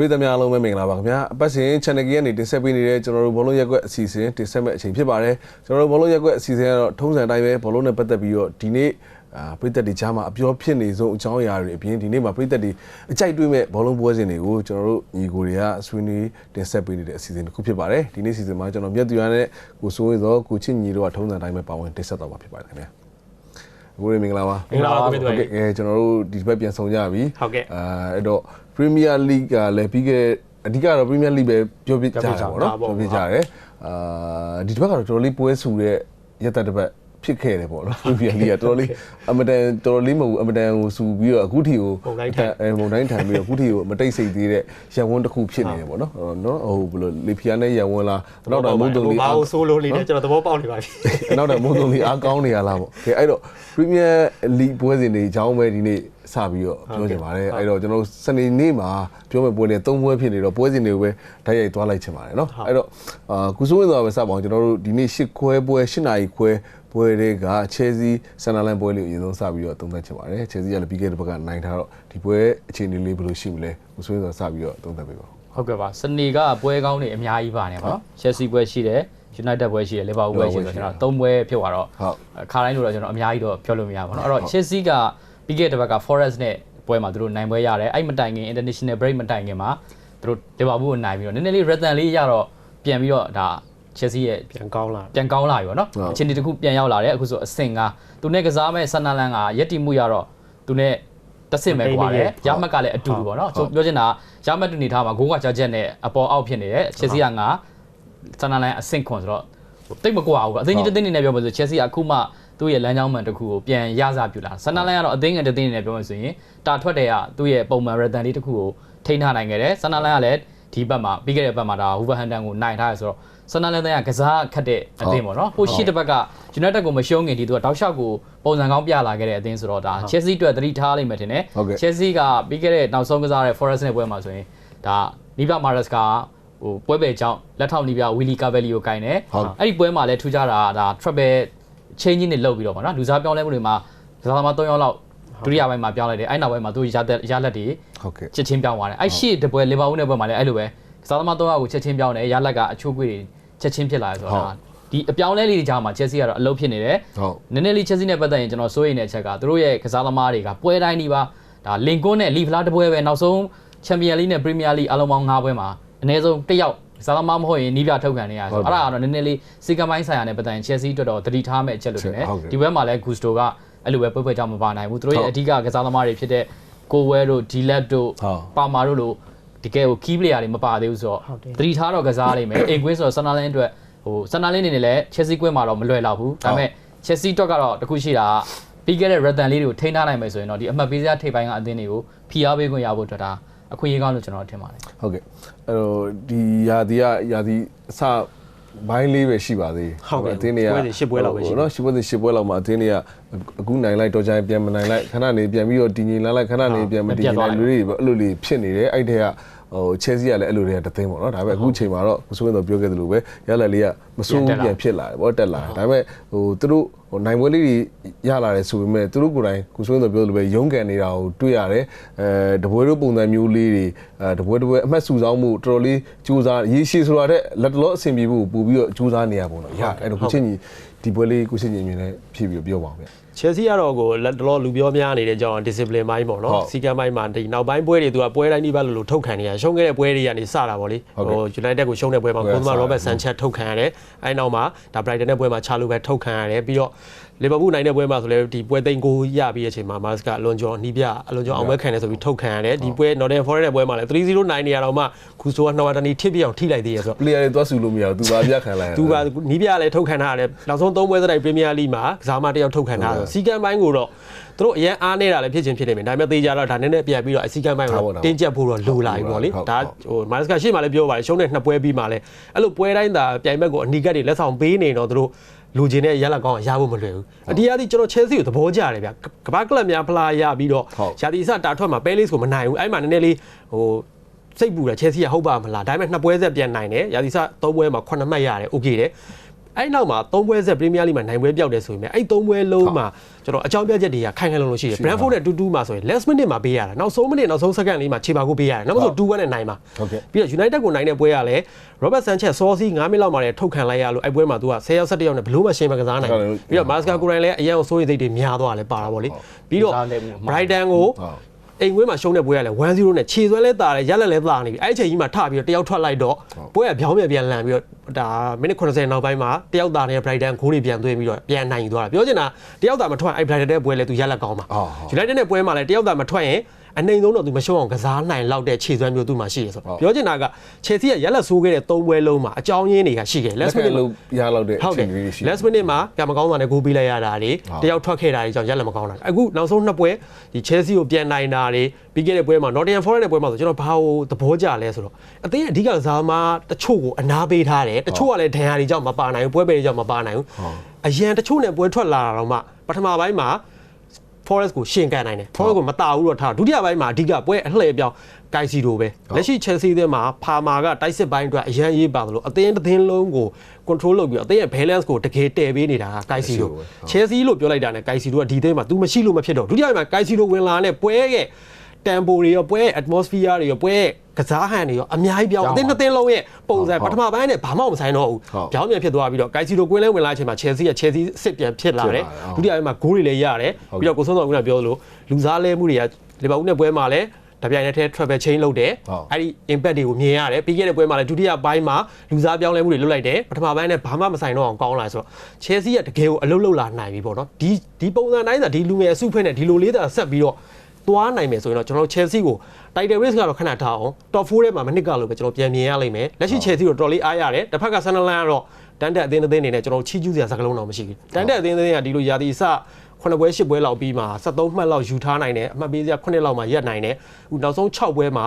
ပြည်သူများအားလုံးပဲမင်္ဂလာပါခင်ဗျာအပတ်စဉ် channel ကြီးကနေတင်ဆက်ပေးနေတဲ့ကျွန်တော်တို့ဘောလုံးရက်ကွက်အစီအစဉ်တင်ဆက်မဲ့အချိန်ဖြစ်ပါတယ်ကျွန်တော်တို့ဘောလုံးရက်ကွက်အစီအစဉ်ကတော့ထုံးစံတိုင်းပဲဘောလုံးနဲ့ပတ်သက်ပြီးတော့ဒီနေ့အာပြည်သက်တွေကြားမှာအပြောဖြစ်နေဆုံးအကြောင်းအရာတွေအပြင်ဒီနေ့မှာပြည်သက်တွေအကြိုက်တွေးမဲ့ဘောလုံးပွဲစဉ်တွေကိုကျွန်တော်တို့ညီကိုတွေကဆွေးနွေးတင်ဆက်ပေးနေတဲ့အစီအစဉ်တစ်ခုဖြစ်ပါတယ်ဒီနေ့အစီအစဉ်မှာကျွန်တော်မြတ်သူရနဲ့ကိုစိုးဝင်းသောကိုချစ်ညီတို့ကထုံးစံတိုင်းပဲပါဝင်တင်ဆက်တော့မှာဖြစ်ပါတယ်ခင်ဗျာအခုရေမင်္ဂလာပါမင်္ဂလာပါကိုမြတ်သူရဟုတ်ကဲ့အဲကျွန်တော်တို့ဒီဘက်ပြန်ဆောင်ကြပြီဟုတ်ကဲ့အာအဲ့တော့ Premier League ကလည်းပြီးခဲ့တဲ့အဓိကတော့ Premier League ပဲပြောပြကြတာပေါ့နော်ပြောပြောပြပြကြကြတာပေါ့တယ်အာဒီတစ်ဘက်ကတော့တော်တော်လေးပွဲဆူတဲ့ရက်သက်တစ်ပတ်ဖြစ်ခဲ့တယ်ပေါ့နော် Premier League ကတော်တော်လေးအမတန်တော်တော်လေးမဟုတ်ဘူးအမတန်ကိုဆူပြီးတော့အခုထိကိုပုံတိုင်းထန်အဲမုံတိုင်းထန်ပြီးတော့အခုထိကိုမတိတ်ဆိတ်သေးတဲ့ရန်ဝန်တစ်ခုဖြစ်နေတယ်ပေါ့နော်အဲ့တော့နော်ဟိုဘယ်လိုလေဖီယာနဲ့ရန်ဝန်လားနောက်တော့မုံတုံလေးဘာလို့ဆိုလိုလေးနဲ့ကျွန်တော်သဘောပေါက်နေပါပြီနောက်တော့မုံတုံလေးအားကောင်းနေရလားပေါ့ကဲအဲ့တော့ Premier League ပွဲစဉ်တွေအကြောင်းပဲဒီနေ့ စပြီးတော့ပြောချင်ပါတယ်အဲ့တော့ကျွန်တော်တို့စနေနေ့မှာပြောမယ့်ပွဲတွေ၃ပွဲဖြစ်နေတော့ပွဲစဉ်တွေကိုပဲဓာတ်ရိုက်သွားလိုက်ချင်ပါတယ်เนาะအဲ့တော့အာကုစိုးဝင်သွားပဲစပါအောင်ကျွန်တော်တို့ဒီနေ့၈ခွဲပွဲ၈နာရီခွဲပွဲတွေက Chelsea ဆန်နာလန်ပွဲလေးကိုအရင်ဆုံးစပြီးတော့သုံးသပ်ချင်ပါတယ် Chelsea ကလည်းပြီးခဲ့တဲ့ဘက်ကနိုင်ထားတော့ဒီပွဲအခြေအနေလေးဘယ်လိုရှိမလဲကုစိုးဝင်သွားစပြီးတော့သုံးသပ်ပေးပါဦး ဟုတ်ကဲ့ပါစနေကပွဲကောင်းတွေအများကြီးပါနေပါတော့ Chelsea ပွဲရှိတယ် United ပွဲရှိတယ် Liverpool ပွဲရှိတယ်ကျွန်တော်သုံးပွဲဖြစ်သွားတော့ ဟုတ် ခါတိုင်းလို့တော့ကျွန်တော်အများကြီးတော့ပြောလို့မရပါဘူးเนาะအဲ့တော့ Chelsea က ပြီးခဲ့တဲ့ဘက်က Forest နဲ့ပွဲမှာသူတို့နိုင်ပွဲရတယ်အဲ့မတိုင်ခင် International Break မတိုင်ခင်မှာသူတို့ Liverpool ကိုနိုင်ပြီးတော့နည်းနည်းလေး Ratan လေးရတော့ပြန်ပြီးတော့ဒါ Chelsea ရဲ့ပြန်ကောင်းလာပြန်ကောင်းလာပြီပေါ့နော်ဟုတ်အချိန်ဒီတစ်ခုပြန်ရောက်လာတယ်အခုဆိုအဆင့်ကသူနဲ့ကစားမဲ့ဆန်နာလန်ကရက်တီမှုရတော့သူနဲ့တစ်ဆင့်ပဲကွာတယ်ရမက်ကလည်းအတူတူပေါ့နော်ဆိုပြောချင်တာရမက်တူနေထားမှာဂိုးကကြာချက်နဲ့အပေါ်အောက်ဖြစ်နေတယ်ချက်စီကငါဆန်နာလန်အဆင့်ခွန်ဆိုတော့တိတ်မကွာဘူးကအသင်းကြီးတစ်သင်းနေနဲ့ပြောမှဆိုချက်စီကအခုမှ သူ့ရဲ့လမ်းကြောင်းမှန်တစ်ခုကိုပြန်ရစားပြလာဆန်နာလန်ကတော့အသင်းငယ်တစ်သင်းနေနဲ့ပြောမှဆိုရင်တာထွက်တယ်ကသူ့ရဲ့ပုံမှန်ရတန်လေးတစ်ခုကိုထိန်းထားနိုင်ခဲ့တယ်ဆန်နာလန်ကလည်းဒီဘက်မှာပြီးခဲ့တဲ့ဘက်မှာဒါဟူဗာဟန်တန်ကိုနိုင်ထားရဆိုတော့ဆန်နာလန်ကကစားခတ်တဲ့အသင်းပေါ့နော်ဟိုရှစ်တစ်ဘက်က United ကိုမရှုံးခင်ဒီသူကတောက်လျှောက်ကိုပုံစံကောင်းပြလာခဲ့တဲ့အသင်းဆိုတော့ဒါ Chelsea အတွက်သတိထားလိမ့်မယ်ထင်တယ်ဟုတ်ကဲ့ Chelsea ကပြီးခဲ့တဲ့နောက်ဆုံးကစားတဲ့ Forest နဲ့ပွဲမှာဆိုရင်ဒါနီဗာမာရက်စ်ကဟိုပွဲပဲကြောင်းလက်ထောက်နီဗာဝီလီကာဗယ်လီကိုကင်တယ်ဟုတ်အဲ့ဒီပွဲမှာလည်းထူးခြားတာ ကဒါ trouble change နဲ့လုပ်ပြီးတော့ဗောနော်လူစားပြောင်းလဲမှုတွေမှာကစားသမား၃ယောက်လောက်ဒုတိယပိုင်းမှာပြောင်းလိုက်တယ်အဲ့နောက်ပိုင်းမှာသူရတဲ့ရလက်တွေဟုတ်ကဲ့ချက်ချင်းပြောင်းသွားတယ်အဲ့ရှေ့တပွဲလီဗာပူးနဲ့ပွဲမှာလည်းအဲ့လိုပဲကစားသမား၃ယောက်ကိုချက်ချင်းပြောင်းတယ်ရလက်ကအချိုးကွေးတွေချက်ချင်းဖြစ်လာတယ်ဆိုတော့ဒါဒီအပြောင်းလဲလေးတွေကြားမှာ Chelsea ကတော့အလုပ်ဖြစ်နေတယ်ဟုတ်နည်းနည်းလေး Chelsea နဲ့ပတ်သက်ရင်ကျွန်တော်စိုးရိမ်တဲ့အချက်ကသူတို့ရဲ့ကစားသမားတွေကပွဲတိုင်းဒီပါဒါလင်ကွန်းနဲ့လီဖလားတစ်ပွဲပဲနောက်ဆုံး Champions League နဲ့ Premier League အလုံးပေါင်း၅ပွဲမှာအနည်းဆုံးတစ်ယောက် ကစားသမားမဟုတ်ရင်နီးပြထုတ်ခံနေရတယ်ဆိုတော့အဲ့ဒါကတော့နည်းနည်းလေးစီကမိုင်းဆိုင်ရာနဲ့ပတ်သက်ရင် Chelsea အတွက်တော့သတိထားမဲ့အချက်လို့ထင်တယ်ဟုတ်ကဲ့ဒီပွဲမှာလည်း Gusto ကအဲ့လိုပဲပွဲပွဲကြောင့်မပါနိုင်ဘူးသူတို့ရဲ့ဟုတ်အဓိကကစားသမားတွေဖြစ်တဲ့ကိုဝဲတို့ဒီလက်တို့ဟုတ်ပါမာတို့လိုတကယ်ကို key player တွေမပါသေးဘူးဆိုတော့ဟုတ်တယ်သတိထားတော့ကစားလိမ့်မယ်အိမ်ကွင်းဆိုတော့ဆန်နာလင်းအတွက်ဟိုဆန်နာလင်းနေနဲ့လည်း Chelsea ကွင်းမှာတော့မလွယ်တော့ဘူးဒါပေမဲ့ Chelsea အတွက်ကတော့တခုရှိတာကပြီးခဲ့တဲ့ Ratan လေးတွေကိုထိန်းထားနိုင်မယ်ဆိုရင်တော့ဒီအမှတ်ပေးစရာထိပ်ပိုင်းကအသင်းတွေကိုဖိအားပေးခွင့်ရဖို့အတွက်ဒါအခွင့်အရေးကောင်းလို့ကျွန်တော်ထင်ပါတယ်ဟုတ်ကဲ့ အဲ့တော့ဒီယာဒီကယာဒီအစဘိုင်းလေးပဲရှိပါသေးဟုတ်ကဲ့အသင်းတွေကပွဲတွေရှစ်ပွဲလောက်ပဲရှိဟိုနော်ရှစ်ပွဲတွေရှစ်ပွဲလောက်မှာအသင်းတွေကအခုနိုင်လိုက်တော့ကြရင်ပြန်မနိုင်လိုက်ခဏနေပြန်ပြီးတော့တည်ငြိမ်လာလိုက်ခဏနေပြန်မတည်ငြိမ်လိုက်လူတွေပဲအဲ့လိုလေးဖြစ်နေတယ်အဲ့တဲ့က ဟို Chelsea ကလည်းအဲ့လိုတွေကတသိန်းပေါ့နော်ဒါပေမဲ့အခုချိန်မှာတော့ကိုစိုးရင်တော့ပြောခဲ့သလိုပဲရလက်လေးကမစိုးဘူးပြန်ဖြစ်လာတယ်ပေါ့တက်လာတယ်ဒါပေမဲ့ဟိုသူတို့ဟိုနိုင်ပွဲလေးတွေရလာတယ်ဆိုပေမဲ့သူတို့ကိုယ်တိုင်ကိုစိုးရင်တော့ပြောသလိုပဲရုန်းကန်နေတာကိုတွေ့ရတယ်အဲတပွဲတို့ပုံစံမျိုးလေးတွေအဲတပွဲတပွဲအမှတ်စုဆောင်းမှုတော်တော်လေးကြိုးစားရေရှည်ဆိုတာတဲ့လက်တလောအဆင်ပြေဖို့ပို့ပြီးတော့ကြိုးစားနေရပုံတော့ရအဲ့တော့ကိုချင်းကြီးဒီပွဲလေးကိုချင်းကြီးအမြင်နဲ့ဖြည့်ပြီးပြောပါအောင်ဗျ Chelsea ကတော့ကိုလက်တလောလူပြောများနေတဲ့ကြောင်း discipline ဘိုင်းပေါ့ဟုတ်နော်စီကံဘိုင်းမှာဒီနောက်ပိုင်းပွဲတွေသူကပွဲတိုင်းဒီဘက်လိုလိုထုတ်ခံနေရရှုံးခဲ့တဲ့ပွဲတွေကနေစတာပေါ့လေဟုတ်ကဲ့ဟို United ကိုရှုံးတဲ့ပွဲမှာပွဲကကိုသမာစတာ Robert Sanchez ထုတ်ခံရတယ်အဲနောက်မှာဒါ Brighton နဲ့ပွဲမှာ Charlo ပဲထုတ်ခံရတယ်ပြီးတော့ Liverpool နိုင်တဲ့ပွဲမှာဆိုလဲဒီပွဲသိန်းကိုရပြီးတဲ့အချိန်မှာ Mars ကအလွန်ကျော်နှီးပြအလွန်ကျော်အောင်ပွဲခံတယ်ဆိုပြီးထုတ်ခံရတယ်ဒီပွဲ Nottingham Forest တဲ့ပွဲမှာလဲ3-0နိုင်နေရတော့မှခူဆိုကနှစ်ဝါတနီထိပြအောင်ထိလိုက်သေးရဆိုတော့ player တွေသွားဆူလို့မရဘူးသူပါပြခံလိုက်ရသူကနီးပြလည်းထုတ်ခံထားရတယ်နောက်ဆုံး၃ပွဲစတိုက်ပရီးမီးယားလိမှာကစားမတစ်ယောက်ထုတ်ခံထားတယ်စီကံပိုင်းကိုတော့သူတို့အရင်အားနေတာလည်းဖြစ်ချင်းဖြစ်နေမယ်ဒါပေမဲ့သေချာတော့ဒါနည်းနည်းပြန်ပြီးတော့အစီကံပိုင်းကိုတော့တင်းကျပ်ဖို့တော့လိုလာပြီပေါ့လေဒါဟိုမာစကရှေ့မှာလည်းပြောပါတယ်ရှုံးတဲ့နှစ်ပွဲပြီးမှလည်းအဲ့လိုပွဲတိုင်းသာပြိုင်ဘက်ကိုအနီကတ်တွေလက်ဆောင်ပေးနေတော့သူတို့ လူချင်းတဲ့ရလက်ကောင်းရဖို့မလွယ်ဘူးအတီးအသီးကျွန်တော် Chelsea ကိုသဘောကျတယ်ဗျကမ္ဘာကလပ်များဖလားရပြီးတော့ရာသီစတာထွက်မှာ Palace ကိုမနိုင်ဘူးအဲ့မှာနည်းနည်းလေးဟိုစိတ်ပူတာ Chelsea ကဟုတ်ပါမလားဒါပေမဲ့နှစ်ပွဲဆက်ပြန်နိုင်တယ်ရာသီစသုံးပွဲမှာ9မှတ်ရတယ် okay တယ် အဲ့နောက်မှာ၃ပွဲဆက်ပရီးမီးယားလိမှာနိုင်ပွဲပြောက်တယ်ဆိုရင်အဲ့၃ပွဲလုံးမှာကျွန်တော်အကြောင်းပြချက်တွေကခိုင်ခိုင်လုံလုံရှိတယ် Brentford နဲ့2-2မှာဆိုရင် last minute မှာပေးရတာနောက်ဆုံး minute နောက်ဆုံး second လေးမှာခြေပါကိုပေးရတယ်နောက်မှဆို2-1နဲ့နိုင်မှာဟုတ်ကဲ့ပြီးတော့ United ကိုနိုင်တဲ့ပွဲကလည်း Robert Sanchez စောစီ9မိနစ်လောက်မှာလည်းထုတ်ခံလိုက်ရလို့အဲ့ပွဲမှာသူက10ရောက်17ရောက်နဲ့ဘလို့မှရှင်းမကစားနိုင်ဘူးပြီးတော့ Marca ကိုရိုင်းလည်းအရင်ကစိုးရိမ်စိတ်တွေများသွားတယ်ပါတာပေါ့လေပြီးတော့ Brighton ကိုဟုတ် အိမ်ဝင်းမှာရှုံးတဲ့ပွဲကလည်း1-0နဲ့ခြေဆွဲလဲတာတယ်ရက်လက်လဲတာနေပြီအဲ့အချိန်ကြီးမှာထပြီးတော့တယောက်ထွက်လိုက်တော့ပွဲကပြောင်းပြန်ပြန်လန်ပြီးတော့ဒါမိနစ်80နောက်ပိုင်းမှာတယောက်တာနဲ့ Brighton ဂိုးတွေပြန်သွင်းပြီးတော့ပြန်နိုင်ယူသွားတာပြောချင်တာတယောက်တာမထွက်အဲ့ Brighton တဲ့ပွဲလဲသူရက်လက်ကောင်းပါ United နဲ့ပွဲမှာလည်းတယောက်တာမထွက်ရင် အနိုင်ဆုံးတော့သူမရှုံးအောင်ကစားနိုင်လောက်တဲ့ခြေစွမ်းမျိုးသူ့မှာရှိတယ်ဆိုတော့ပြောချင်တာက Chelsea ကရက်လက်ဆိုးခဲ့တဲ့၃ပွဲလုံးမှာအကြောင်းရင်းတွေကရှိတယ်လက် Last စမ minute လို့ရလောက်တဲ့ဟုတ်တယ်အချိန်လေးရှိ last minute မှာကံမကောင်းတာနဲ့ဂိုးပေးလိုက်ရတာတွေဟုတ်တယောက်ထွက်ခဲ့တာတွေကြောင့်ရက်လက်မကောင်းတာအခုနောက်ဆုံးနှစ်ပွဲဒီ Chelsea ကိုပြန်နိုင်တာတွေပြီးခဲ့တဲ့ပွဲမှာ Nottingham Forest နဲ့ပွဲမှာဆိုကျွန်တော်ဘာကိုသဘောကျလဲဆိုတော့အသင်းအဓိကကစားမတချို့ကိုအနာပေးထားတယ်တချို့ကလည်းဒဏ်ရာတွေကြောင့်မပါနိုင်ဘူးပွဲပယ်တွေကြောင့်မပါနိုင်ဘူးအရန်တချို့နဲ့ပွဲထွက်လာတာတော့မှပထမပိုင်းမှာ Forest ကိုရှင်ကန်နိုင်တယ် Forest ကိုမတာဘူးတော့ထားဒုတိယပိုင်းမှာအဓိကပွဲအလှည့်ပြောင်းကိုက်စီတိုပဲလက်ရှိ Chelsea တဲ့မှာဖာမာကတိုက်စစ်ပိုင်းအတွက်အရန်ရေးပါသလိုအသင်းတစ်သင်းလုံးကို control လုပ်ပြီးတော့အသင်းရဲ့ balance ကိုတကယ်တည်ပေးနေတာကကိုက်စီတို Chelsea လို့ပြောလိုက်တာနဲ့ကိုက်စီတိုကဒီသင်းမှာ तू မရှိလို့မဖြစ်တော့ဒုတိယပိုင်းမှာကိုက်စီတိုဝင်လာတဲ့ပွဲရဲ့ tempo တွေရောပွဲရဲ့ atmosphere တွေရောပွဲရဲ့ကစားဟန်တွေရောအများကြီးပြောင်းအသင်းတစ်သင်းလုံးရဲ့ပုံစံပထမပိုင်းနဲ့ဘာမှမဆိုင်တော့ဘူးပြောင်းပြန်ဖြစ်သွားပြီးတော့ကိုက်စီတိုကွင်းလဲဝင်လာချိန်မှာ Chelsea က Chelsea စစ်ပြန်ဖြစ်လာတယ်ဒုတိယပိုင်းမှာဂိုးတွေလည်းရတယ်ပြီးတော့ကိုဆုံးတော်ကပြောသလိုလူစားလဲမှုတွေကလီဗာပူးနဲ့ပွဲမှာလည်းတပြိုင်နက်တည်း travel chain လုပ်တယ်အဲ့ဒီ impact တွေကိုမြင်ရတယ်ပြီးခဲ့တဲ့ပွဲမှာလည်းဒုတိယပိုင်းမှာလူစားပြောင်းလဲမှုတွေလုပ်လိုက်တယ်ပထမပိုင်းနဲ့ဘာမှမဆိုင်တော့အောင်ကောင်းလာဆိုတော့ Chelsea ကတကယ်ကိုအလုပ်လုပ်လာနိုင်ပြီပေါ့နော်ဒီဒီပုံစံတိုင်းသာဒီလူငယ်အစုဖွဲ့နဲ့ဒီလိုလေးသာဆက်ပြီးတော့ သွားနိုင်မယ်ဆိုရင်တော့ကျွန်တော် Chelsea ကို title race ကတော့ခဏထားအောင် top 4ထဲမှာမနစ်ကလို့ပဲကျွန်တော်ပြန်မြင်ရလိမ့်မယ်လက်ရှိ Chelsea ကိုတော်လေးအားရတယ်တစ်ဖက်က Sunderland ကတော့တန်တက်အသင်းအသင်းအနေနဲ့ကျွန်တော်ချီးကျူးစရာစကားလုံးတော့မရှိဘူးတန်တက်အသင်းအသင်းကဒီလိုယာတီအစခုနှစ်ပွဲ၈ပွဲလောက်ပြီးမှ73မှတ်လောက်ယူထားနိုင်တယ်အမှတ်ပေးစရာ9လောက်မှရက်နိုင်တယ်အခုနောက်ဆုံး6ပွဲမှာ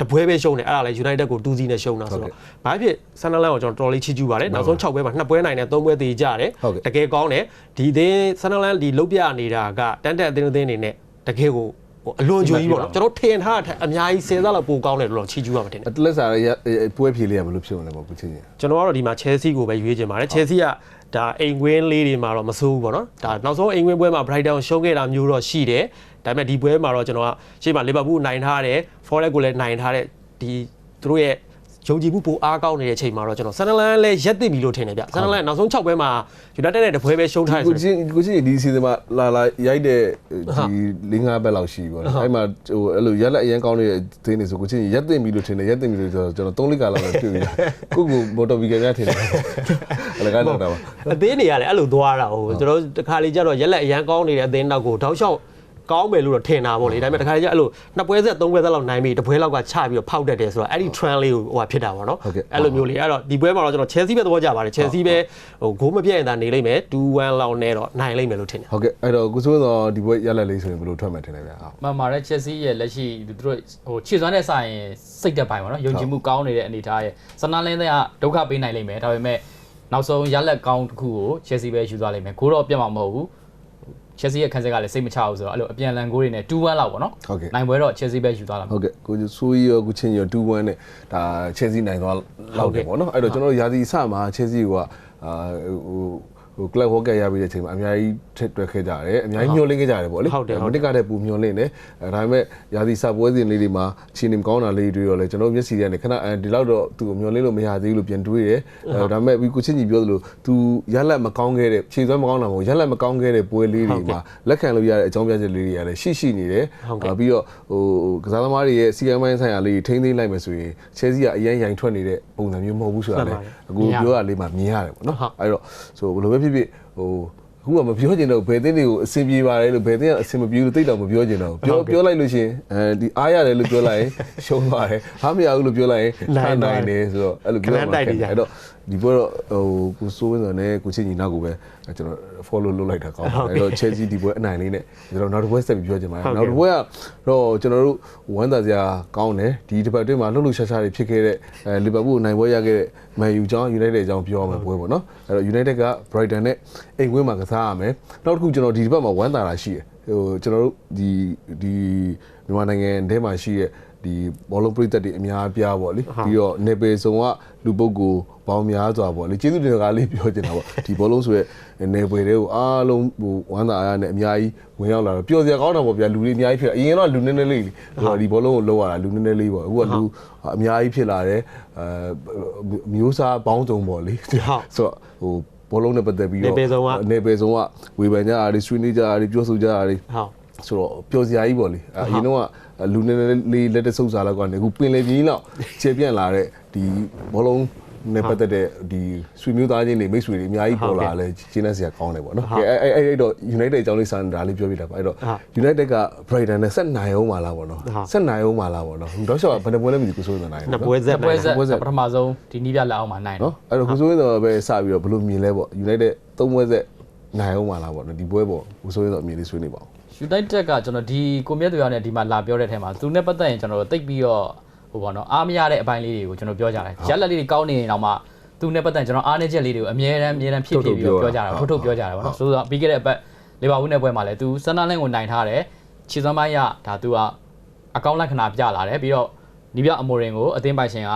တပွဲပဲရှုံးတယ်အဲ့ဒါလည်း United ကို2စီးနဲ့ရှုံးတာဆိုတော့ဘာဖြစ် Sunderland ကိုကျွန်တော်တော်လေးချီးကျူးပါတယ်နောက်ဆုံး6ပွဲမှာ2ပွဲနိုင်တယ်3ပွဲသေးကြတယ်တကယ်ကောင်းတယ်ဒီအသင်း Sunderland ဒီလုတ်ပြနေတာကတန်တက်အသင်းအသင်းအနေနဲ့တကယ်ကို အလွန်ကြိုကြီးပေါ့နော်ကျွန်တော်ထင်ထားတဲ့အများကြီး10ဆလောက်ပိုကောင်းတယ်လို့တော့ချီးကျူးရမှာတင်တယ်အတလက်စာရဲ့ပွဲဖြေလေးကဘယ်လိုဖြစ်ဝင်လဲပေါ့ကိုချင်းချင်းကျွန်တော်ကတော့ဒီမှာ Chelsea ကိုပဲရွေးချင်ပါတယ် Chelsea ကဒါအိမ်ကွင်းလေးတွေမှာတော့မဆိုးဘူးပေါ့နော်ဒါနောက်ဆုံးအိမ်ကွင်းပွဲမှာ Brighton ရှုံးခဲ့တာမျိုးတော့ရှိတယ်ဒါပေမဲ့ဒီပွဲမှာတော့ကျွန်တော်ကရှေ့မှာ Liverpool နိုင်ထားတယ် Forest ကိုလည်းနိုင်ထားတဲ့ဒီသူတို့ရဲ့ ယုံကြည်မှုပိုအားကောင်းနေတဲ့အချိန်မှာတော့ကျွန်တော် Sunderland လည်းရက်သိပြီလို့ထင်တယ်ဗျ Sunderland နောက်ဆုံး6ပွဲမှာ United နဲ့တပွဲပဲရှုံးထားတယ်ကိုဆိုချင်းကိုချင်းဒီစီစဉ်မှာလာလာရိုက်တဲ့ဒီ၄၅ဘက်လောက်ရှိပြီပေါ့နော်အဲ့မှာဟိုအဲ့လိုရက်လက်အရင်ကောင်းနေတဲ့သင်းနေဆိုကိုချင်းရက်သိမ့်ပြီလို့ထင်တယ်ရက်သိမ့်ပြီလို့ကျွန်တော်၃လကာလောက်တော့တွေ့ပြီကိုကိုမော်တော်ဗီကယ်များထင်တယ်အဲ့ဒါကတော့တာပါအသင်းတွေကလည်းအဲ့လိုသွားတာဟိုကျွန်တော်တခါလေကျတော့ရက်လက်အရန်ကောင်းနေတဲ့အသင်းနောက်ကိုတောက်လျှောက် ကောင်းမယ်လို့တော့ထင်တာပေါ့လေဒါပေမဲ့တခါလေကျအဲ့လိုနှစ်ပွဲဆက်သုံးပွဲဆက်လောက်နိုင်ပြီတစ်ပွဲလောက်ကချပြီးတော့ဖောက်တတ်တယ်ဆိုတော့အဲ့ဒီ trend လေးကိုဟိုဟာဖြစ်တာပေါ့နော်အဲ့လိုမျိုးလေးအဲ့တော့ဒီပွဲမှာတော့ကျွန်တော် Chelsea ပဲသဘောကျပါတယ် Chelsea ပဲဟိုဂိုးမပြတ်ရင်သာနေလိမ့်မယ်2-1လောက်နဲ့တော့နိုင်လိမ့်မယ်လို့ထင်တယ်ဟုတ်ကဲ့အဲ့တော့ကိုစိုးတော့ဒီပွဲရက်လက်လေးဆိုရင်ဘယ်လိုထွက်မှန်းထင်လဲဗျာဟုတ်မှန်ပါတယ် Chelsea ရဲ့လက်ရှိသူတို့ဟိုခြေစွမ်းတဲ့ဆိုင်စိတ်တက်ပိုင်းပေါ့နော်ယုံကြည်မှုကောင်းနေတဲ့အနေအထားရဲ့စနာလင်းတဲ့ကဒုက္ခပေးနိုင်လိမ့်မယ်ဒါပေမဲ့နောက်ဆုံးရလက်ကောင်းတစ်ခုကို Chelsea ပဲယူသွားလိမ့်မယ်ကိုတော့ပြတ်မှာမဟုတ်ဘူး Chelsea ရဲ့ခန်းစက်ကလည်းစိတ်မချဘူးဆိုတော့အဲ့လိုအပြန်လန်ကိုတွေနဲ့2-1လောက်ပေါ့နော်ဟုတ်ကဲ့နိုင်ပွဲတော့ Chelsea ပဲယူသွားလာမှာဟုတ်ကဲ့ကိုဆိုးရီရောကိုချင်းရော2-1နဲ့ဒါ Chelsea နိုင်သွားလောက်တယ်ပေါ့နော်အဲ့တော့ကျွန်တော်တို့ရာသီစမှာ Chelsea ကအာဟို ဟို club worker ရပြီးတဲ့အချိန်မှာအများကြီးထက်တွက်ခဲ့ကြတယ်အများကြီးမျှော်လင့်ခဲ့ကြတယ်ပေါ့လေဟုတ်တယ်ဟုတ်တယ်မနစ်ကတည်းကပူမျှော်လင့်တယ်အဲဒါပေမဲ့ရာသီစပွဲစဉ်လေးတွေမှာခြေနေမကောင်းတာလေးတွေရောလဲကျွန်တော်တို့မျက်စိတွေကနေခဏအဲဒီလောက်တော့သူ့ကိုမျှော်လင့်လို့မရသေးဘူးလို့ပြန်တွေးတယ်အဲဒါပေမဲ့ပြီးကိုချင်းကြီးပြောသလိုသူရလက်မကောင်းခဲ့တဲ့ခြေစွမ်းမကောင်းတာမဟုတ်ရလက်မကောင်းခဲ့တဲ့ပွဲလေးတွေမှာလက်ခံလို့ရတဲ့အကြောင်းပြချက်လေးတွေကလည်းရှိရှိနေတယ်ဟုတ်ကဲ့အာပြီးတော့ဟိုကစားသမားတွေရဲ့စီကံပိုင်းဆိုင်ရာလေးထိန်းသိမ်းလိုက်မယ်ဆိုရင်ချဲစီကအရင်ရိုင်ထွက်နေတဲ့ပုံစံမျိုးမဟုတ်ဘူးဆိုတာလေအခုပြောရလေးမှမြင်ရတယ်ပေါ့နော်အဲ့တော့ဆိုဘယ်လိုပဲဖြစ်ဖြစ်ဟိုအခုကမပြောချင်တော့ဘယ်သင်းတွေကိုအဆင်ပြေပါတယ်လို့ဘယ်သင်းကအဆင်မပြေလို့တိတ်တော့မပြောချင်တော့ပြောပြောလိုက်လို့ရှိရင်အဲဒီအားရတယ်လို့ပြောလိုက်ရင်ရှုံးသွားတယ်ဟာမရဘူးလို့ပြောလိုက်ရင်ထားနိုင်တယ်ဆိုတော့အဲ့လိုပြောမှအဲ့တော့ဒီဘောတော့ဟိုကိုစိုးဝင်းစောနဲ့ကိုချင်းညီနောက်ကိုပဲ ကျွန်တော် follow လုပ်လိုက်တာကောင်းတယ်အဲ့တော့ Chelsea ဒီပွဲအနိုင်လေးနဲ့ကျွန်တော်နောက်တစ်ပွဲဆက်ပြီးပြောချင်ပါတယ်နောက်တစ်ပွဲကတော့ကျွန်တော်တို့ဝမ်းသာစရာကောင်းတယ်ဒီတစ်ပတ်အတွင်းမှာလှုပ်လှုပ်ရှားရှားတွေဖြစ်ခဲ့တဲ့အဲလီဗာပူးနိုင်ပွဲရခဲ့တဲ့ Man U ကြောင့် United ကြောင့်ပြောရမယ်ပွဲပေါ့နော်အဲ့တော့ United က Brighton နဲ့အိမ်ကွင်းမှာကစားရမယ်နောက်တစ်ခုကျွန်တော်ဒီတစ်ပတ်မှာဝမ်းသာတာရှိတယ်ဟိုကျွန်တော်တို့ဒီဒီမြန်မာနိုင်ငံထဲမှာရှိတဲ့ ဒီဘောလုံးပရိသတ်တွေအများအပြားပေါ့လေပြီးတော့နေပေဆောင်ကလူပုဂ္ဂိုလ်ပေါင်းများစွာပေါ့လေကျေးဇူးတင်စကားလေးပြောချင်တာပေါ့ဒီဘောလုံးဆိုရဲနေပေတွေကိုအားလုံးဟိုဝမ်းသာအားနဲ့အများကြီးဝင်ရောက်လာတော့ပျော်စရာကောင်းတာပေါ့ဗျာလူတွေအများကြီးဖြစ်အရင်တော့လူနည်းနည်းလေးဒီဘောလုံးကိုလောက်ရတာလူနည်းနည်းလေးပေါ့အခုကလူအများကြီးဖြစ်လာတယ်အဲမျိုးစားပေါင်းစုံပေါ့လေဆိုတော့ဟိုဘောလုံးနဲ့ပတ်သက်ပြီးတော့နေပေဆောင်ကဝေဖန်ကြတာတွေဆွေးနွေးကြတာတွေပြောဆိုကြတာတွေဟုတ်ဆိုတော့ပျော်စရာကြီးပေါ့လေအရင်တော့ လူနေလေးလက်တဆုပ်စားလောက်ကနေအခုပင်လေကြီးလောက်ခြေပြန့်လာတဲ့ဒီဘောလုံးနဲ့ပတ်သက်တဲ့ဒီဆွေမျိုးသားချင်းတွေမိတ်ဆွေတွေအများကြီးပေါ်လာလဲရှင်းနေစရာကောင်းတယ်ပေါ့နော်ကဲအဲ့အဲ့အဲ့တော့ United အကြောင်းလေးစမ်းဒါလေးပြောပြတာပါအဲ့တော့ United က Brighton နဲ့ဆက်နိုင်အောင်ပါလားပေါ့နော်ဆက်နိုင်အောင်ပါလားပေါ့နော်တော့ရှော့ဘယ်နှပွဲလဲမသိဘူးကိုစိုးနေနိုင်နှစ်ပွဲဆက်ပွဲဆက်ပထမဆုံးဒီနီးပြလက်အောင်မှာနိုင်တယ်နော်အဲ့တော့ကိုစိုးနေတော့ပဲစပြီးတော့ဘယ်လိုမြင်လဲပေါ့ United သုံးပွဲဆက်နိုင်အောင်ပါလားပေါ့နော်ဒီပွဲပေါ့ကိုစိုးနေတော့အမြင်လေးဆွေးနေပါဦး United ကကျွန်တော်ဒီကိုမြတ်သူရနဲ့ဒီမှာလာပြောတဲ့ထဲမှာသူနဲ့ပတ်သက်ရင်ကျွန်တော်တို့တိတ်ပြီးတော့ဟိုပေါ့နော်အားမရတဲ့အပိုင်းလေးတွေကိုကျွန်တော်ပြောကြတယ်ရက်လက်လေးတွေကောင်းနေရင်တော့မှသူနဲ့ပတ်သက်ကျွန်တော်အားနေချက်လေးတွေကိုအမြဲတမ်းအမြဲတမ်းဖြစ်ဖြစ်ပြီးတော့ပြောကြတာထုတ်ထုတ်ပြောကြတာပေါ့နော်ဆိုတော့ပြီးခဲ့တဲ့အပတ်လီဗာပူးနဲ့ပွဲမှာလည်းသူဆန်နာလင်းကိုနိုင်ထားတယ်ခြေစွမ်းပိုင်းရဒါသူကအကောင့်လက္ခဏာပြလာတယ်ပြီးတော့နီးပြအမိုရင်ကိုအသင်းပိုင်ရှင်က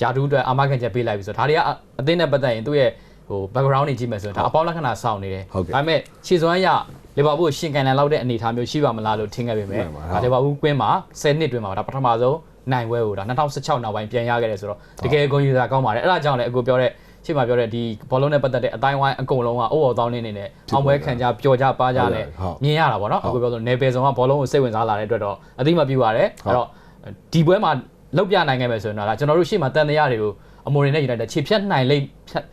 ယာဒူးအတွက်အာမခံချက်ပေးလိုက်ပြီဆိုတော့ဒါတွေကအသင်းနဲ့ပတ်သက်ရင်သူ့ရဲ့ဟို background တွေကြည့်မယ်ဆိုရင်ဒါအပေါင်းလက္ခဏာစောင့်နေတယ်ဒါပေမဲ့ခြေစွမ်းရ လီဗာပူးရှင်ကန်နန်လောက်တဲ့အနေအထားမျိုးရှိပါမလားလို့ထင်ခဲ့ပေမဲ့ဒါလီဗာပူးကွင်းမှာ10နှစ်တွင်းမှာဒါပထမဆုံးနိုင်ပွဲကိုဒါ2016နောက်ပိုင်းပြန်ရခဲ့တယ်ဆိုတော့တကယ်ဂုဏ်ယူစရာကောင်းပါတယ်အဲ့ဒါကြောင့်လည်းအကိုပြောတဲ့ရှေ့မှာပြောတဲ့ဒီဘောလုံးနဲ့ပတ်သက်တဲ့အတိုင်းဝိုင်းအကုန်လုံးကအိုးအော်တောင်းနေနေနဲ့အောင်ပွဲခံကြပျော်ကြပါကြနဲ့မြင်ရတာပေါ့နော်အခုပြောလို့နေပယ်ဆောင်ကဘောလုံးကိုစိတ်ဝင်စားလာတဲ့အတွက်တော့အသိမပြုရတယ်အဲ့တော့ဒီပွဲမှာလောက်ပြနိုင်ခဲ့မယ်ဆိုရင်တော့ကျွန်တော်တို့ရှေ့မှာတန်တရားတွေကိုအမိုရီနဲ့ယူနိုက်တက်ခြေဖြတ်နိုင်လိမ့်ဖြတ်